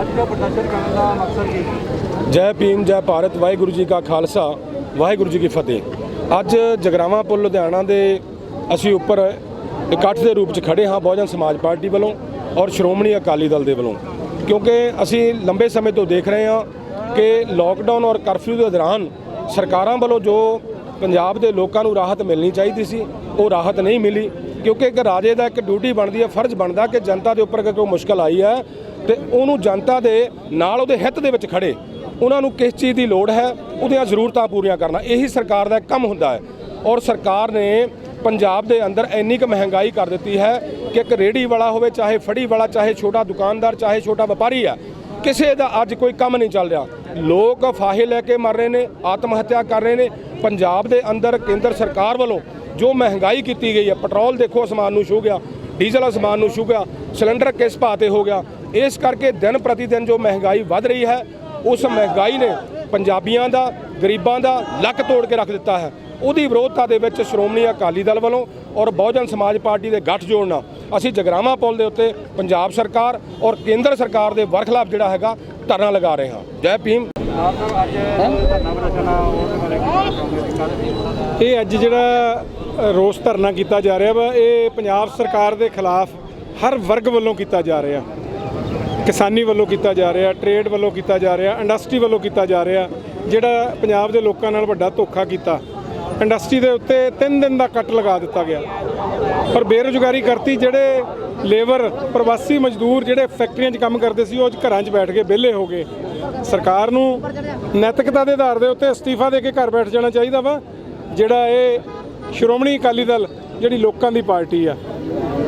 ਅੱਜ ਦਾ ਪ੍ਰਦਰਸ਼ਨ ਕਰਨ ਦਾ ਮਕਸਦ ਕੀ ਜੈ ਭੀਮ, ਜੈ ਭਾਰਤ, ਵਾਹਿਗੁਰੂ ਜੀ ਕਾ ਖਾਲਸਾ, ਵਾਹਿਗੁਰੂ ਜੀ ਕੀ ਫਤਿਹ। ਅੱਜ ਜਗਰਾਵਾਂ ਪੁਲ ਲੁਧਿਆਣਾ ਦੇ ਅਸੀਂ ਉੱਪਰ ਇਕੱਠ ਦੇ ਰੂਪ 'ਚ ਖੜੇ ਹਾਂ, ਬਹੁਜਨ ਸਮਾਜ ਪਾਰਟੀ ਵੱਲੋਂ ਔਰ ਸ਼੍ਰੋਮਣੀ ਅਕਾਲੀ ਦਲ ਦੇ ਵੱਲੋਂ। ਕਿਉਂਕਿ ਅਸੀਂ ਲੰਬੇ ਸਮੇਂ ਤੋਂ ਦੇਖ ਰਹੇ ਹਾਂ ਕਿ ਲੋਕਡਾਊਨ ਔਰ ਕਰਫਿਊ ਦੇ ਦੌਰਾਨ ਸਰਕਾਰਾਂ ਵੱਲੋਂ ਜੋ ਪੰਜਾਬ ਦੇ ਲੋਕਾਂ ਨੂੰ ਰਾਹਤ ਮਿਲਣੀ ਚਾਹੀਦੀ ਸੀ, ਉਹ ਰਾਹਤ ਨਹੀਂ ਮਿਲੀ। ਕਿਉਂਕਿ ਇੱਕ ਰਾਜੇ ਦਾ ਇੱਕ ਡਿਊਟੀ ਬਣਦੀ ਹੈ, ਫਰਜ਼ ਬਣਦਾ ਕਿ ਜਨਤਾ ਦੇ ਉੱਪਰ ਅਗਰ ਕੋਈ ਮੁਸ਼ਕਲ ਆਈ ਹੈ, ਤੇ ਉਹਨੂੰ ਜਨਤਾ ਦੇ ਨਾਲ ਉਹਦੇ ਹਿੱਤ ਦੇ ਵਿੱਚ ਖੜੇ। ਉਹਨਾਂ ਨੂੰ ਕਿਸ ਚੀਜ਼ ਦੀ ਲੋੜ ਹੈ, ਉਹਦੀਆਂ ਜ਼ਰੂਰਤਾਂ ਪੂਰੀਆਂ ਕਰਨਾ। ਇਹੀ ਸਰਕਾਰ ਦਾ ਕੰਮ ਹੁੰਦਾ ਹੈ। ਔਰ ਸਰਕਾਰ ਨੇ ਪੰਜਾਬ ਦੇ ਅੰਦਰ ਇੰਨੀ ਕੁ ਮਹਿੰਗਾਈ ਕਰ ਦਿੱਤੀ ਹੈ ਕਿ ਇੱਕ ਰੇੜੀ ਵਾਲਾ ਹੋਵੇ, ਚਾਹੇ ਫੜੀ ਵਾਲਾ, ਚਾਹੇ ਛੋਟਾ ਦੁਕਾਨਦਾਰ, ਚਾਹੇ ਛੋਟਾ ਵਪਾਰੀ ਆ, ਕਿਸੇ ਦਾ ਅੱਜ ਕੋਈ ਕੰਮ ਨਹੀਂ ਚੱਲ ਰਿਹਾ। ਲੋਕ ਫਾਹੇ ਲੈ ਕੇ ਮਰ ਰਹੇ ਨੇ ਆਤਮ ਹੱਤਿਆ ਕਰ ਰਹੇ ਨੇ। ਪੰਜਾਬ ਦੇ ਅੰਦਰ ਕੇਂਦਰ ਸਰਕਾਰ ਵੱਲੋਂ ਜੋ ਮਹਿੰਗਾਈ ਕੀਤੀ ਗਈ ਹੈ, ਪੈਟਰੋਲ ਦੇਖੋ ਅਸਮਾਨ ਨੂੰ ਛੂ ਗਿਆ, ਡੀਜ਼ਲ ਅਸਮਾਨ ਨੂੰ ਛੂ ਗਿਆ, ਸਿਲੰਡਰ ਕਿਸ ਭਾਅ ਤੇ ਹੋ ਗਿਆ। ਇਸ ਕਰਕੇ ਦਿਨ ਪ੍ਰਤੀ ਦਿਨ ਜੋ ਮਹਿੰਗਾਈ ਵੱਧ ਰਹੀ ਹੈ, ਉਸ ਮਹਿੰਗਾਈ ਨੇ ਪੰਜਾਬੀਆਂ ਦਾ, ਗਰੀਬਾਂ ਦਾ ਲੱਕ ਤੋੜ ਕੇ ਰੱਖ ਦਿੱਤਾ ਹੈ। ਉਹਦੀ ਵਿਰੋਧਤਾ ਦੇ ਵਿੱਚ ਸ਼੍ਰੋਮਣੀ ਅਕਾਲੀ ਦਲ ਵੱਲੋਂ ਔਰ ਬਹੁਜਨ ਸਮਾਜ ਪਾਰਟੀ ਦੇ ਗੱਠ ਜੋੜਨਾ ਅਸੀਂ ਜਗਰਾਵਾਂ ਪੁਲ ਦੇ ਉੱਤੇ ਪੰਜਾਬ ਸਰਕਾਰ ਔਰ ਕੇਂਦਰ ਸਰਕਾਰ ਦੇ ਵਰਖਲਾਫ ਜਿਹੜਾ ਹੈਗਾ ਧਰਨਾ ਲਗਾ ਰਹੇ ਹਾਂ। ਜੈ ਭੀਮ। ਇਹ ਅੱਜ ਜਿਹੜਾ ਰੋਸ ਧਰਨਾ ਕੀਤਾ ਜਾ ਰਿਹਾ ਵਾ, ਇਹ ਪੰਜਾਬ ਸਰਕਾਰ ਦੇ ਖਿਲਾਫ ਹਰ ਵਰਗ ਵੱਲੋਂ ਕੀਤਾ ਜਾ ਰਿਹਾ। ਕਿਸਾਨੀ ਵੱਲੋਂ ਕੀਤਾ ਜਾ ਰਿਹਾ, ਟ੍ਰੇਡ ਵੱਲੋਂ ਕੀਤਾ ਜਾ ਰਿਹਾ, ਇੰਡਸਟਰੀ ਵੱਲੋਂ ਕੀਤਾ ਜਾ ਰਿਹਾ, ਜਿਹੜਾ ਪੰਜਾਬ ਦੇ ਲੋਕਾਂ ਨਾਲ ਵੱਡਾ ਧੋਖਾ ਕੀਤਾ। ਇੰਡਸਟਰੀ ਦੇ ਉੱਤੇ 3 ਦਿਨ ਦਾ ਕੱਟ ਲਗਾ ਦਿੱਤਾ ਗਿਆ। ਪਰ ਬੇਰੁਜ਼ਗਾਰੀ ਕਰਤੀ ਜਿਹੜੇ ਲੇਬਰ, ਪ੍ਰਵਾਸੀ ਮਜ਼ਦੂਰ ਜਿਹੜੇ ਫੈਕਟਰੀਆਂ 'ਚ ਕੰਮ ਕਰਦੇ ਸੀ, ਉਹ ਅੱਜ ਘਰਾਂ 'ਚ ਬੈਠ ਕੇ ਵਿਹਲੇ ਹੋ ਗਏ। ਸਰਕਾਰ ਨੂੰ ਨੈਤਿਕਤਾ ਦੇ ਆਧਾਰ ਦੇ ਉੱਤੇ ਅਸਤੀਫਾ ਦੇ ਕੇ ਘਰ ਬੈਠ ਜਾਣਾ ਚਾਹੀਦਾ ਵਾ, ਜਿਹੜਾ ਇਹ ਸ਼੍ਰੋਮਣੀ ਅਕਾਲੀ ਦਲ ਜਿਹੜੀ ਲੋਕਾਂ ਦੀ ਪਾਰਟੀ ਆ।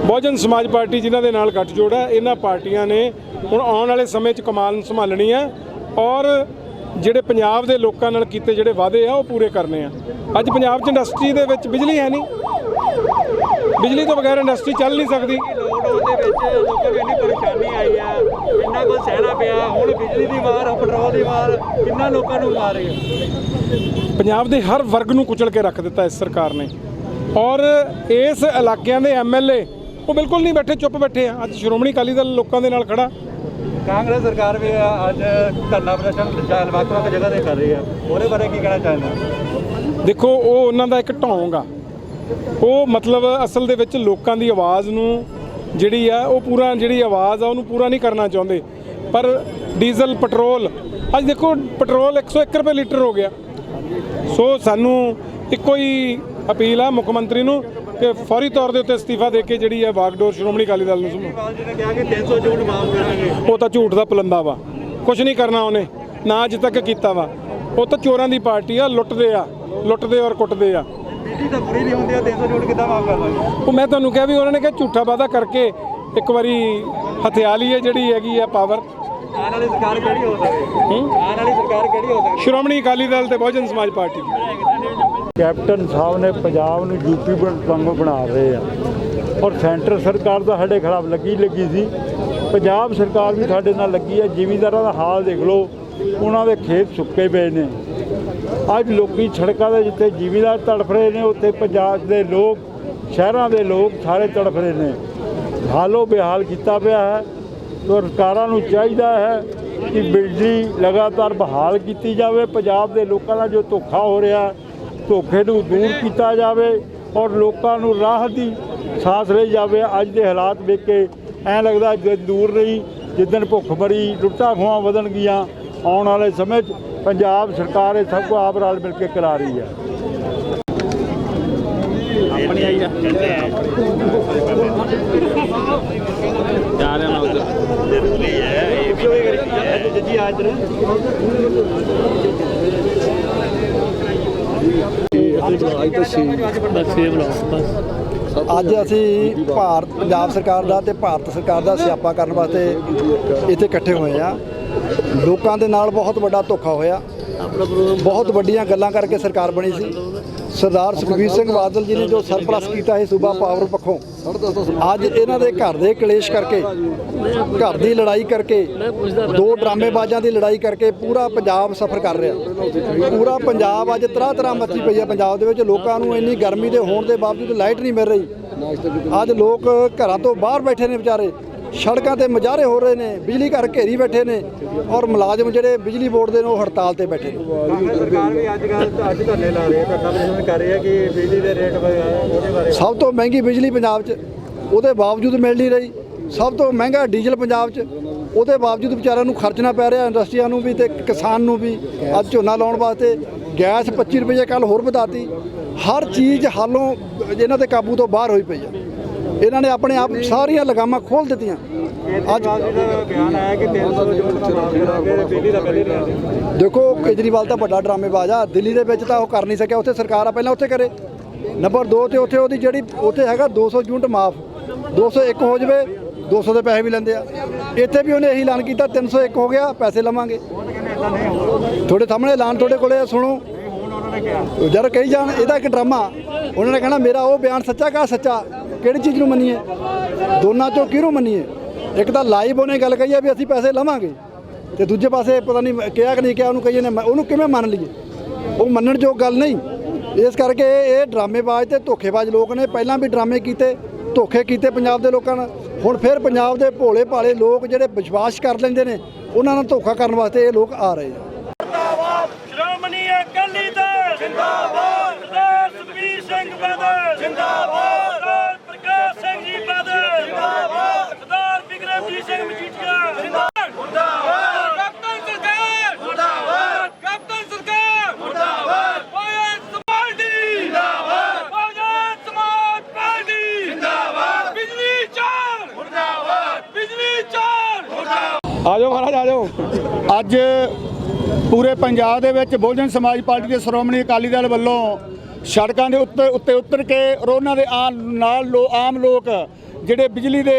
ਬਹੁਜਨ ਸਮਾਜ ਪਾਰਟੀ ਜਿਨ੍ਹਾਂ ਦੇ ਨਾਲ ਗੱਠਜੋੜ ਹੈ ਇਹਨਾਂ ਪਾਰਟੀਆਂ ਨੇ ਹੁਣ ਆਉਣ ਵਾਲੇ ਸਮੇਂ 'ਚ ਕਮਾਲ ਸੰਭਾਲਣੀ ਹੈ ਔਰ ਜਿਹੜੇ ਪੰਜਾਬ ਦੇ ਲੋਕਾਂ ਨਾਲ ਕੀਤੇ ਜਿਹੜੇ ਵਾਅਦੇ ਆ ਉਹ ਪੂਰੇ ਕਰਨੇ ਆ। ਅੱਜ ਪੰਜਾਬ 'ਚ ਇੰਡਸਟਰੀ ਦੇ ਵਿੱਚ ਬਿਜਲੀ ਹੈ ਨਹੀਂ। ਬਿਜਲੀ ਤੋਂ ਬਗੈਰ ਇੰਡਸਟਰੀ ਚੱਲ ਨਹੀਂ ਸਕਦੀ। ਲੋਕਡਾਊਨ ਦੇ ਵਿੱਚ ਲੋਕਾਂ ਨੂੰ ਇੰਨੀ ਪਰੇਸ਼ਾਨੀ ਆਈ ਆ ਇੰਨਾ ਕੁਝ ਸਹਿਣਾ ਪਿਆ ਹੁਣ ਬਿਜਲੀ ਦੀ ਮਾਰ ਪੈਟਰੋਲ ਦੀ ਮਾਰ ਕਿੰਨਾ ਲੋਕਾਂ ਨੂੰ ਮਾਰ ਰਹੀ ਹੈ ਪੰਜਾਬ ਦੇ ਹਰ ਵਰਗ ਨੂੰ ਕੁਚਲ ਕੇ ਰੱਖ ਦਿੱਤਾ ਇਸ ਸਰਕਾਰ ਨੇ। ਔਰ ਇਸ ਇਲਾਕਿਆਂ ਦੇ ਐਮਐਲਏ ਉਹ ਬਿਲਕੁਲ ਨਹੀਂ ਬੈਠੇ ਚੁੱਪ ਬੈਠੇ ਆ। ਅੱਜ ਸ਼੍ਰੋਮਣੀ ਅਕਾਲੀ ਦਲ ਲੋਕਾਂ ਦੇ ਨਾਲ ਖੜਾ। ਕਾਂਗਰਸ ਸਰਕਾਰ ਵੀ ਅੱਜ ਧਰਨਾ ਪ੍ਰਦਰਸ਼ਨ ਚਾਲ ਵੱਖ ਵੱਖ ਜਗ੍ਹਾ ਤੇ ਕਰ ਰਹੀ ਹੈ ਉਹਦੇ ਬਾਰੇ ਕੀ ਕਹਿਣਾ ਚਾਹੁੰਦੇ ਦੇਖੋ, ਉਹ ਉਹਨਾਂ ਦਾ ਇੱਕ ਢੌਂਗ ਆ। ਉਹ ਮਤਲਬ ਅਸਲ ਦੇ ਵਿੱਚ ਲੋਕਾਂ ਦੀ ਆਵਾਜ਼ ਨੂੰ ਜਿਹੜੀ ਆ, ਉਹ ਪੂਰਾ ਜਿਹੜੀ ਆਵਾਜ਼ ਆ, ਉਹਨੂੰ ਪੂਰਾ ਨਹੀਂ ਕਰਨਾ ਚਾਹੁੰਦੇ। ਪਰ ਡੀਜ਼ਲ, ਪੈਟਰੋਲ, ਅੱਜ ਦੇਖੋ, ਪੈਟਰੋਲ 101 ਰੁਪਏ ਲੀਟਰ ਹੋ ਗਿਆ। ਸੋ ਸਾਨੂੰ ਇੱਕੋ ਹੀ ਅਪੀਲ ਆ ਮੁੱਖ ਮੰਤਰੀ ਨੂੰ ਕਿ ਫੌਰੀ ਤੌਰ ਦੇ ਉੱਤੇ ਅਸਤੀਫਾ ਦੇ ਕੇ ਜਿਹੜੀ ਹੈ ਵਾਗਡੋਰ ਸ਼੍ਰੋਮਣੀ ਅਕਾਲੀ ਦਲ ਨੂੰ ਸੰਭਾਲੋ। ਕੇਜਰੀਵਾਲ ਜੀ ਨੇ ਕਿਹਾ ਕਿ 300 ਜੂਨ ਮਾਫ ਕਰਾਂਗੇ। ਉਹ ਤਾਂ ਝੂਠ ਦਾ ਪਲੰਦਾ ਵਾ। ਕੁਝ ਨਹੀਂ ਕਰਨਾ ਉਹਨੇ ਨਾ ਅੱਜ ਤੱਕ ਕੀਤਾ ਵਾ। ਉਹ ਤਾਂ ਚੋਰਾਂ ਦੀ ਪਾਰਟੀ ਆ ਲੁੱਟਦੇ ਆ ਲੁੱਟਦੇ ਔਰ ਕੁੱਟਦੇ ਆ। ਬਿਜਲੀ ਤਾਂ ਪੂਰੀ ਨਹੀਂ ਹੁੰਦੀ ਆ 300 ਜੂਨ ਕਿੱਦਾਂ ਮਾਫ ਕਰ ਦਾਂਗੇ? ਉਹ ਮੈਂ ਤੁਹਾਨੂੰ ਕਿਹਾ ਵੀ ਉਹਨਾਂ ਨੇ ਕਿਹਾ ਝੂਠਾ ਵਾਅਦਾ ਕਰਕੇ ਇੱਕ ਵਾਰੀ ਹਥਿਆ ਹੈ ਜਿਹੜੀ ਹੈਗੀ ਆ ਪਾਵਰ ਆਉਣ ਵਾਲੀ ਸਰਕਾਰ ਕਿਹੜੀ ਹੋ ਸਕਦੀ? ਆਉਣ ਵਾਲੀ ਸਰਕਾਰ ਕਿਹੜੀ ਹੋ ਸਕਦੀ? ਸ਼੍ਰੋਮਣੀ ਅਕਾਲੀ ਦਲ ਤੇ ਬਹੁਜਨ ਸਮਾਜ ਪਾਰਟੀ ਕੈਪਟਨ ਸਾਹਿਬ ਨੇ ਪੰਜਾਬ ਨੂੰ ਯੂਪੀ ਵਾਂਗੂ ਬਣਾ ਰਹੇ ਆ। ਔਰ ਸੈਂਟਰ ਸਰਕਾਰ ਤਾਂ ਸਾਡੇ ਖਿਲਾਫ ਲੱਗੀ ਲੱਗੀ ਸੀ। ਪੰਜਾਬ ਸਰਕਾਰ ਵੀ ਸਾਡੇ ਨਾਲ ਲੱਗੀ ਹੈ। ਜ਼ਿਮੀਂਦਾਰਾਂ ਦਾ ਹਾਲ ਦੇਖ ਲਓ। ਉਹਨਾਂ ਦੇ ਖੇਤ ਸੁੱਕੇ ਪਏ ਨੇ। ਅੱਜ ਲੋਕੀ ਸੜਕਾਂ ਦੇ ਜਿੱਥੇ ਜ਼ਿਮੀਂਦਾਰ ਤੜਫ ਰਹੇ ਨੇ। ਉੱਥੇ ਪੰਜਾਬ ਦੇ ਲੋਕ, ਸ਼ਹਿਰਾਂ ਦੇ ਲੋਕ ਸਾਰੇ ਤੜਫ ਰਹੇ ਨੇ। ਹਾਲੋ ਬੇਹਾਲ ਕੀਤਾ ਪਿਆ ਹੈ। ਸਰਕਾਰਾਂ ਨੂੰ ਚਾਹੀਦਾ ਹੈ ਕਿ ਬਿਜਲੀ ਲਗਾਤਾਰ ਬਹਾਲ ਕੀਤੀ ਜਾਵੇ। ਪੰਜਾਬ ਦੇ ਲੋਕਾਂ ਨਾਲ ਜੋ ਧੋਖਾ ਹੋ ਰਿਹਾ ਧੋਖੇ ਨੂੰ ਦੂਰ ਕੀਤਾ ਜਾਵੇ ਔਰ ਲੋਕਾਂ ਨੂੰ ਰਾਹਤ ਦੀ ਸਾਥ ਲਈ ਜਾਵੇ। ਅੱਜ ਦੇ ਹਾਲਾਤ ਵੇਖ ਕੇ ਐਂ ਲੱਗਦਾ ਜੇ ਦੂਰ ਨਹੀਂ ਜਿੱਦਣ ਭੁੱਖ ਮਰੀ ਲੁੱਟਾਂ ਖੋਹਾਂ ਵਧਣਗੀਆਂ ਆਉਣ ਵਾਲੇ ਸਮੇਂ 'ਚ ਪੰਜਾਬ ਸਰਕਾਰ ਇਹ ਸਭ ਕੁਝ ਆਪ ਰਲ ਮਿਲ ਕੇ ਕਰਾ ਰਹੀ ਹੈ। ਇਹ ਬਸ ਅੱਜ ਅਸੀਂ ਭਾਰਤ ਪੰਜਾਬ ਸਰਕਾਰ ਦਾ ਤੇ ਭਾਰਤ ਸਰਕਾਰ ਦਾ ਸਿਆਪਾ ਕਰਨ ਵਾਸਤੇ ਇੱਥੇ ਇਕੱਠੇ ਹੋਏ ਆ ਲੋਕਾਂ ਦੇ ਨਾਲ ਬਹੁਤ ਵੱਡਾ ਧੋਖਾ ਹੋਇਆ। ਬਹੁਤ ਵੱਡੀਆਂ ਗੱਲਾਂ ਕਰਕੇ ਸਰਕਾਰ ਬਣੀ ਸੀ। ਸਰਦਾਰ ਸੁਖਬੀਰ ਸਿੰਘ ਬਾਦਲ ਜੀ ਨੇ ਜੋ ਸਰਪਲਸ ਕੀਤਾ ਹੈ ਸੂਬਾ ਪਾਵਰ ਪੱਖੋਂ। ਅੱਜ ਇਹਨਾਂ ਦੇ ਘਰ ਦੇ ਕਲੇਸ਼ ਕਰਕੇ, ਘਰ ਦੀ ਲੜਾਈ ਕਰਕੇ, ਦੋ ਡਰਾਮੇਬਾਜ਼ਾਂ ਦੀ ਲੜਾਈ ਕਰਕੇ ਪੂਰਾ ਪੰਜਾਬ ਸਫਰ ਕਰ ਰਿਹਾ। ਪੂਰਾ ਪੰਜਾਬ ਅੱਜ ਤਰ੍ਹਾਂ ਤਰ੍ਹਾਂ ਮੱਚੀ ਪਈ ਹੈ ਪੰਜਾਬ ਦੇ ਵਿੱਚ। ਲੋਕਾਂ ਨੂੰ ਇੰਨੀ ਗਰਮੀ ਦੇ ਹੋਣ ਦੇ ਬਾਵਜੂਦ ਲਾਈਟ ਨਹੀਂ ਮਿਲ ਰਹੀ। ਅੱਜ ਲੋਕ ਘਰਾਂ ਤੋਂ ਬਾਹਰ ਬੈਠੇ ਨੇ ਵਿਚਾਰੇ। ਸੜਕਾਂ ਤੇ ਮੁਜ਼ਾਹਰੇ ਹੋ ਰਹੇ ਨੇ ਬਿਜਲੀ ਘਰ ਘੇਰੀ ਬੈਠੇ ਨੇ ਔਰ ਮੁਲਾਜ਼ਮ ਜਿਹੜੇ ਬਿਜਲੀ ਬੋਰਡ ਦੇ ਨੇ ਉਹ ਹੜਤਾਲ ਤੇ ਬੈਠੇ ਨੇ। ਕਾਂਗਰਸ ਸਰਕਾਰ ਵੀ ਅੱਜ ਕੱਲ੍ਹ ਅੱਜ ਧਰਨੇ ਲਾ ਰਹੀ ਹੈ ਧਰਨਾ ਪ੍ਰਦਰਸ਼ਨ ਕਰ ਰਹੀ ਹੈ ਕਿ ਬਿਜਲੀ ਦੇ ਰੇਟ ਵਗੈਰਾ ਉਹਦੇ ਬਾਰੇ ਸਭ ਤੋਂ ਮਹਿੰਗੀ ਬਿਜਲੀ ਪੰਜਾਬ 'ਚ ਉਹਦੇ ਬਾਵਜੂਦ ਮਿਲ ਨਹੀਂ ਰਹੀ। ਸਭ ਤੋਂ ਮਹਿੰਗਾ ਡੀਜ਼ਲ ਪੰਜਾਬ 'ਚ ਉਹਦੇ ਬਾਵਜੂਦ ਵਿਚਾਰਿਆਂ ਨੂੰ ਖਰਚਣਾ ਪੈ ਰਿਹਾ ਇੰਡਸਟਰੀਆਂ ਨੂੰ ਵੀ ਤੇ ਕਿਸਾਨ ਨੂੰ ਵੀ। ਅੱਜ ਝੋਨਾ ਲਾਉਣ ਵਾਸਤੇ ਗੈਸ 25 ਰੁਪਏ ਕੱਲ ਹੋਰ ਵਧਾਤੀ। ਹਰ ਚੀਜ਼ ਹਾਲੋਂ ਇਹਨਾਂ ਦੇ ਕਾਬੂ ਤੋਂ ਬਾਹਰ ਹੋਈ ਪਈ ਆ। ਇਹਨਾਂ ਨੇ ਆਪਣੇ ਆਪ ਸਾਰੀਆਂ ਲਗਾਮਾਂ ਖੋਲ ਦਿੱਤੀਆਂ। ਅੱਜ ਬਿਆਨ ਆਇਆ ਕਿ 300 ਦੇਖੋ ਕੇਜਰੀਵਾਲ ਤਾਂ ਵੱਡਾ ਡਰਾਮੇਬਾਜ਼ ਆ। ਦਿੱਲੀ ਦੇ ਵਿੱਚ ਤਾਂ ਉਹ ਕਰ ਨਹੀਂ ਸਕਿਆ। ਉੱਥੇ ਸਰਕਾਰ ਆ ਪਹਿਲਾਂ ਉੱਥੇ ਕਰੇ। ਨੰਬਰ 2 ਤੇ ਉੱਥੇ ਉਹਦੀ ਜਿਹੜੀ ਉੱਥੇ ਹੈਗਾ 200 ਯੂਨਿਟ ਮਾਫ। 201 ਹੋ ਜਵੇ 200 ਦੇ ਪੈਸੇ ਵੀ ਲੈਂਦੇ ਆ। ਇੱਥੇ ਵੀ ਉਹਨੇ ਇਹੀ ਐਲਾਨ ਕੀਤਾ 301 ਹੋ ਗਿਆ ਪੈਸੇ ਲਵਾਂਗੇ। ਤੁਹਾਡੇ ਸਾਹਮਣੇ ਐਲਾਨ ਤੁਹਾਡੇ ਕੋਲੇ ਆ, ਸੁਣੋ। ਯਾਰ ਕਹੀ ਜਾਣ ਇਹਦਾ ਇੱਕ ਡਰਾਮਾ। ਉਹਨਾਂ ਨੇ ਕਹਿਣਾ, ਮੇਰਾ ਉਹ ਬਿਆਨ ਸੱਚਾ ਕਾ ਸੱਚਾ? ਕਿਹੜੀ ਚੀਜ਼ ਨੂੰ ਮੰਨੀਏ? ਦੋਨਾਂ ਚੋਂ ਕਿਹਨੂੰ ਮੰਨੀਏ? ਇੱਕ ਤਾਂ ਲਾਈਵ ਉਹਨੇ ਗੱਲ ਕਹੀ ਹੈ ਵੀ ਅਸੀਂ ਪੈਸੇ ਲਵਾਂਗੇ। ਤੇ ਦੂਜੇ ਪਾਸੇ ਪਤਾ ਨਹੀਂ ਕਿਹਾ ਕਿ ਨਹੀਂ ਕਿਹਾ, ਉਹਨੂੰ ਕਹੀਏ ਨੇ ਉਹਨੂੰ ਕਿਵੇਂ ਮੰਨ ਲਈਏ? ਉਹ ਮੰਨਣ ਯੋਗ ਗੱਲ ਨਹੀਂ। ਇਸ ਕਰਕੇ ਇਹ ਡਰਾਮੇਬਾਜ਼ ਤੇ ਧੋਖੇਬਾਜ਼ ਲੋਕ ਨੇ। ਪਹਿਲਾਂ ਵੀ ਡਰਾਮੇ ਕੀਤੇ, ਧੋਖੇ ਕੀਤੇ ਪੰਜਾਬ ਦੇ ਲੋਕਾਂ ਨਾਲ। ਹੁਣ ਫਿਰ ਪੰਜਾਬ ਦੇ ਭੋਲੇ ਭਾਲੇ ਲੋਕ ਜਿਹੜੇ ਵਿਸ਼ਵਾਸ ਕਰ ਲੈਂਦੇ ਨੇ, ਉਹਨਾਂ ਨਾਲ ਧੋਖਾ ਕਰਨ ਵਾਸਤੇ ਇਹ ਲੋਕ ਆ ਰਹੇ ਆ ਸ਼੍ਰੋਮਣੀ ਅਕਾਲੀ ਦਲ ਜਿੰਦਾਬਾਦ ਸਰਦਾਰ ਸੁਖਬੀਰ ਸਿੰਘ ਬਾਦਲ ਜਿੰਦਾਬਾਦ। ਸਰਦਾਰ ਪ੍ਰਕਾਸ਼ ਸਿੰਘ ਜੀ ਬਾਦਲ ਜਿੰਦਾਬਾਦ। ਸਰਦਾਰ ਬਿਕਰਮਜੀਤ ਸਿੰਘ ਮਜੀਠੀਆ। ਜਿੰਦਾਬਾਦ। ਮੁਰਦਾਬਾਦ। ਕੈਪਟਨ ਸਰਕਾਰ। ਮੁਰਦਾਬਾਦ। ਕੈਪਟਨ ਸਰਕਾਰ। ਮੁਰਦਾਬਾਦ। ਬਹੁਜਨ ਸਮਾਜ ਪਾਰਟੀ ਜਿੰਦਾਬਾਦ। ਬਹੁਜਨ ਸਮਾਜ ਪਾਰਟੀ। ਜਿੰਦਾਬਾਦ। ਬਿਜਲੀ ਚਾਰ ਮੁਰਦਾਬਾਦ। ਬਿਜਲੀ ਚਾਰ ਮੁਰਦਾਬਾਦ। ਆ ਜਾਓ ਮਹਾਰਾਜ ਆ ਜਾਓ ਅੱਜ ਪੂਰੇ ਪੰਜਾਬ ਦੇ ਵਿੱਚ ਬਹੁਜਨ ਸਮਾਜ ਪਾਰਟੀ ਦੇ ਸ਼੍ਰੋਮਣੀ ਅਕਾਲੀ ਦਲ ਵੱਲੋਂ ਸੜਕਾਂ ਦੇ ਉੱਤੇ ਉੱਤੇ ਉਤਰ ਕੇ ਔਰ ਉਹਨਾਂ ਦੇ ਆ- ਨਾਲ ਲੋ ਆਮ ਲੋਕ ਜਿਹੜੇ ਬਿਜਲੀ ਦੇ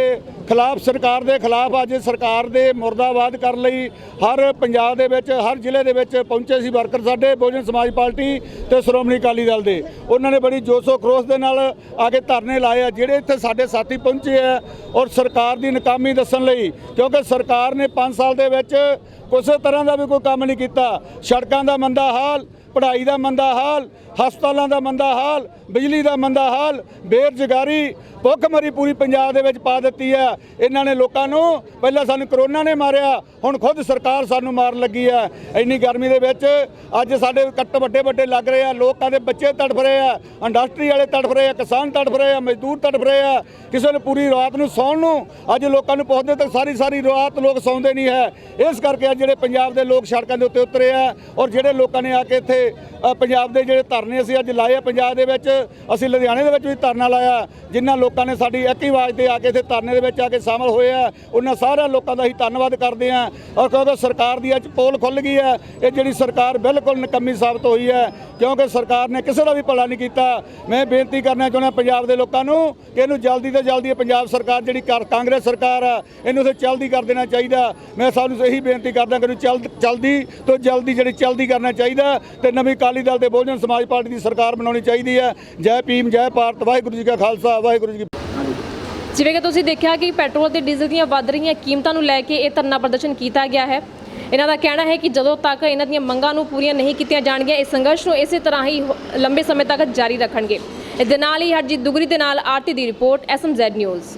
ਖਿਲਾਫ ਸਰਕਾਰ ਦੇ ਖਿਲਾਫ ਅੱਜ ਸਰਕਾਰ ਦੇ ਮੁਰਦਾਬਾਦ ਕਰਨ ਲਈ ਹਰ ਪੰਜਾਬ ਦੇ ਵਿੱਚ, ਹਰ ਜ਼ਿਲ੍ਹੇ ਦੇ ਵਿੱਚ ਪਹੁੰਚੇ ਸੀ ਵਰਕਰ ਸਾਡੇ, ਬਹੁਜਨ ਸਮਾਜ ਪਾਰਟੀ ਤੇ ਸ਼੍ਰੋਮਣੀ ਅਕਾਲੀ ਦਲ ਦੇ। ਉਹਨਾਂ ਨੇ ਬੜੀ ਜੋਸ਼ੋ ਖਰੋਸ਼ ਦੇ ਨਾਲ ਆ ਕੇ ਧਰਨੇ ਲਾਏ ਆ, ਜਿਹੜੇ ਇੱਥੇ ਸਾਡੇ ਸਾਥੀ ਪਹੁੰਚੇ ਆ ਔਰ ਸਰਕਾਰ ਦੀ ਨਾਕਾਮੀ ਦੱਸਣ ਲਈ, ਕਿਉਂਕਿ ਸਰਕਾਰ ਨੇ 5 ਸਾਲ ਦੇ ਵਿੱਚ ਕਿਸੇ ਤਰ੍ਹਾਂ ਦਾ ਵੀ ਕੋਈ ਕੰਮ ਨਹੀਂ ਕੀਤਾ। ਸੜਕਾਂ ਦਾ ਮੰਦਾ ਹਾਲ ਪੜ੍ਹਾਈ ਦਾ ਮੰਦਾ ਹਾਲ, ਹਸਪਤਾਲਾਂ ਦਾ ਮੰਦਾ ਹਾਲ, ਬਿਜਲੀ ਦਾ ਮੰਦਾ ਹਾਲ, ਬੇਰੁਜ਼ਗਾਰੀ ਭੁੱਖਮਰੀ ਪੂਰੀ ਪੰਜਾਬ ਦੇ ਵਿੱਚ ਪਾ ਦਿੱਤੀ ਹੈ। ਇਹਨਾਂ ਨੇ ਲੋਕਾਂ ਨੂੰ ਪਹਿਲਾਂ ਸਾਨੂੰ ਕਰੋਨਾ ਨੇ ਮਾਰਿਆ, ਹੁਣ ਖੁਦ ਸਰਕਾਰ ਸਾਨੂੰ ਮਾਰਨ ਲੱਗੀ ਹੈ। ਇੰਨੀ ਗਰਮੀ ਦੇ ਵਿੱਚ ਅੱਜ ਸਾਡੇ ਕੱਟ ਵੱਡੇ ਵੱਡੇ ਲੱਗ ਰਹੇ ਆ, ਲੋਕਾਂ ਦੇ ਬੱਚੇ ਤੜਫ ਰਹੇ ਆ, ਇੰਡਸਟਰੀ ਵਾਲੇ ਤੜਫ ਰਹੇ ਆ, ਕਿਸਾਨ ਤੜਫ ਰਹੇ ਆ, ਮਜ਼ਦੂਰ ਤੜਫ ਰਹੇ ਆ। ਕਿਸੇ ਨੂੰ ਪੂਰੀ ਰਾਤ ਨੂੰ ਸੌਣ ਨੂੰ ਅੱਜ ਲੋਕਾਂ ਨੂੰ ਪੁੱਛਦੇ ਤੱਕ ਸਾਰੀ ਸਾਰੀ ਰਾਤ ਲੋਕ ਸੌਂਦੇ ਨਹੀਂ ਹੈ। ਇਸ ਕਰਕੇ ਅੱਜ ਜਿਹੜੇ ਪੰਜਾਬ ਦੇ ਲੋਕ ਸੜਕਾਂ ਦੇ ਉੱਤੇ ਉਤਰੇ ਆ ਔਰ ਜਿਹੜੇ ਲੋਕਾਂ ਨੇ ਆ ਕੇ ਇੱਥੇ ਪੰਜਾਬ ਦੇ ਜਿਹੜੇ ਧਰਨੇ ਅਸੀਂ ਅੱਜ ਲਾਏ ਆ, ਪੰਜਾਬ ਦੇ ਵਿੱਚ, ਅਸੀਂ ਲੁਧਿਆਣੇ ਦੇ ਵਿੱਚ ਵੀ ਧਰਨਾ ਲਾਇਆ। ਜਿਨ੍ਹਾਂ ਲੋਕਾਂ ਨੇ ਸਾਡੀ ਇੱਕ ਹੀ ਆਵਾਜ਼ ਤੇ ਆ ਕੇ ਇੱਥੇ ਧਰਨੇ ਦੇ ਵਿੱਚ ਆ ਕੇ ਸ਼ਾਮਲ ਹੋਏ ਆ, ਉਹਨਾਂ ਸਾਰਿਆਂ ਲੋਕਾਂ ਦਾ ਅਸੀਂ ਧੰਨਵਾਦ ਕਰਦੇ ਆ। ਔਰ ਕਿਉਂਕਿ ਸਰਕਾਰ ਦੀ ਅੱਜ ਪੋਲ ਖੁੱਲ ਗਈ ਹੈ, ਇਹ ਜਿਹੜੀ ਸਰਕਾਰ ਬਿਲਕੁਲ ਨਿਕੰਮੀ ਸਾਬਤ ਹੋਈ ਹੈ, ਕਿਉਂਕਿ ਸਰਕਾਰ ਨੇ ਕਿਸੇ ਦਾ ਵੀ ਭਲਾ ਨਹੀਂ ਕੀਤਾ। ਮੈਂ ਬੇਨਤੀ ਕਰਨਾ ਚਾਹੁੰਦਾ ਪੰਜਾਬ ਦੇ ਲੋਕਾਂ ਨੂੰ ਕਿ ਇਹਨੂੰ ਜਲਦੀ ਤੋਂ ਜਲਦੀ ਇਹ ਪੰਜਾਬ ਸਰਕਾਰ ਜਿਹੜੀ ਕਾਰ- ਕਾਂਗਰਸ ਸਰਕਾਰ ਆ, ਇਹਨੂੰ ਤੇ ਜਲਦੀ ਕਰ ਦੇਣਾ ਚਾਹੀਦਾ। ਮੈਂ ਸਭ ਨੂੰ ਇਹੀ ਬੇਨਤੀ ਕਰਦਾ ਕਿ ਇਹਨੂੰ ਜਲਦੀ ਤੋਂ ਜਲਦੀ ਜਿਹੜੀ ਜਲਦੀ ਕਰਨਾ ਚਾਹੀਦਾ ਤੇ ਨਵੀਂ ਅਕਾਲੀ ਦਲ ਤੇ ਬਹੁਜਨ ਸਮਾਜ ਪਾਰਟੀ ਦੀ ਸਰਕਾਰ ਬਣਾਉਣੀ ਚਾਹੀਦੀ ਹੈ। ਜੈ ਭੀਮ, ਜੈ ਭਾਰਤ, ਵਾਹਿਗੁਰੂ ਜੀ ਕਾ ਖਾਲਸਾ, ਵਾਹਿਗੁਰੂ ਜੀ ਜਿਵੇਂ ਕਿ ਤੁਸੀਂ ਦੇਖਿਆ ਕਿ ਪੈਟਰੋਲ ਤੇ ਡੀਜ਼ਲ ਦੀਆਂ ਵੱਧ ਰਹੀਆਂ ਕੀਮਤਾਂ ਨੂੰ ਲੈ ਕੇ ਇਹ ਧਰਨਾ ਪ੍ਰਦਰਸ਼ਨ ਕੀਤਾ ਗਿਆ ਹੈ। ਇਹਨਾਂ ਦਾ ਕਹਿਣਾ ਹੈ ਕਿ ਜਦੋਂ ਤੱਕ ਇਹਨਾਂ ਦੀਆਂ ਮੰਗਾਂ ਨੂੰ ਪੂਰੀਆਂ ਨਹੀਂ ਕੀਤੀਆਂ ਜਾਣਗੀਆਂ ਇਸ ਸੰਘਰਸ਼ ਨੂੰ ਇਸੇ ਤਰ੍ਹਾਂ ਹੀ ਲੰਬੇ ਸਮੇਂ ਤੱਕ ਜਾਰੀ ਰੱਖਣਗੇ। ਇਸ ਦੇ ਨਾਲ ਹੀ ਹਰਜੀਤ ਦੁਗਰੀ ਦੇ ਨਾਲ ਆਰਤੀ ਦੀ report, SMZ news.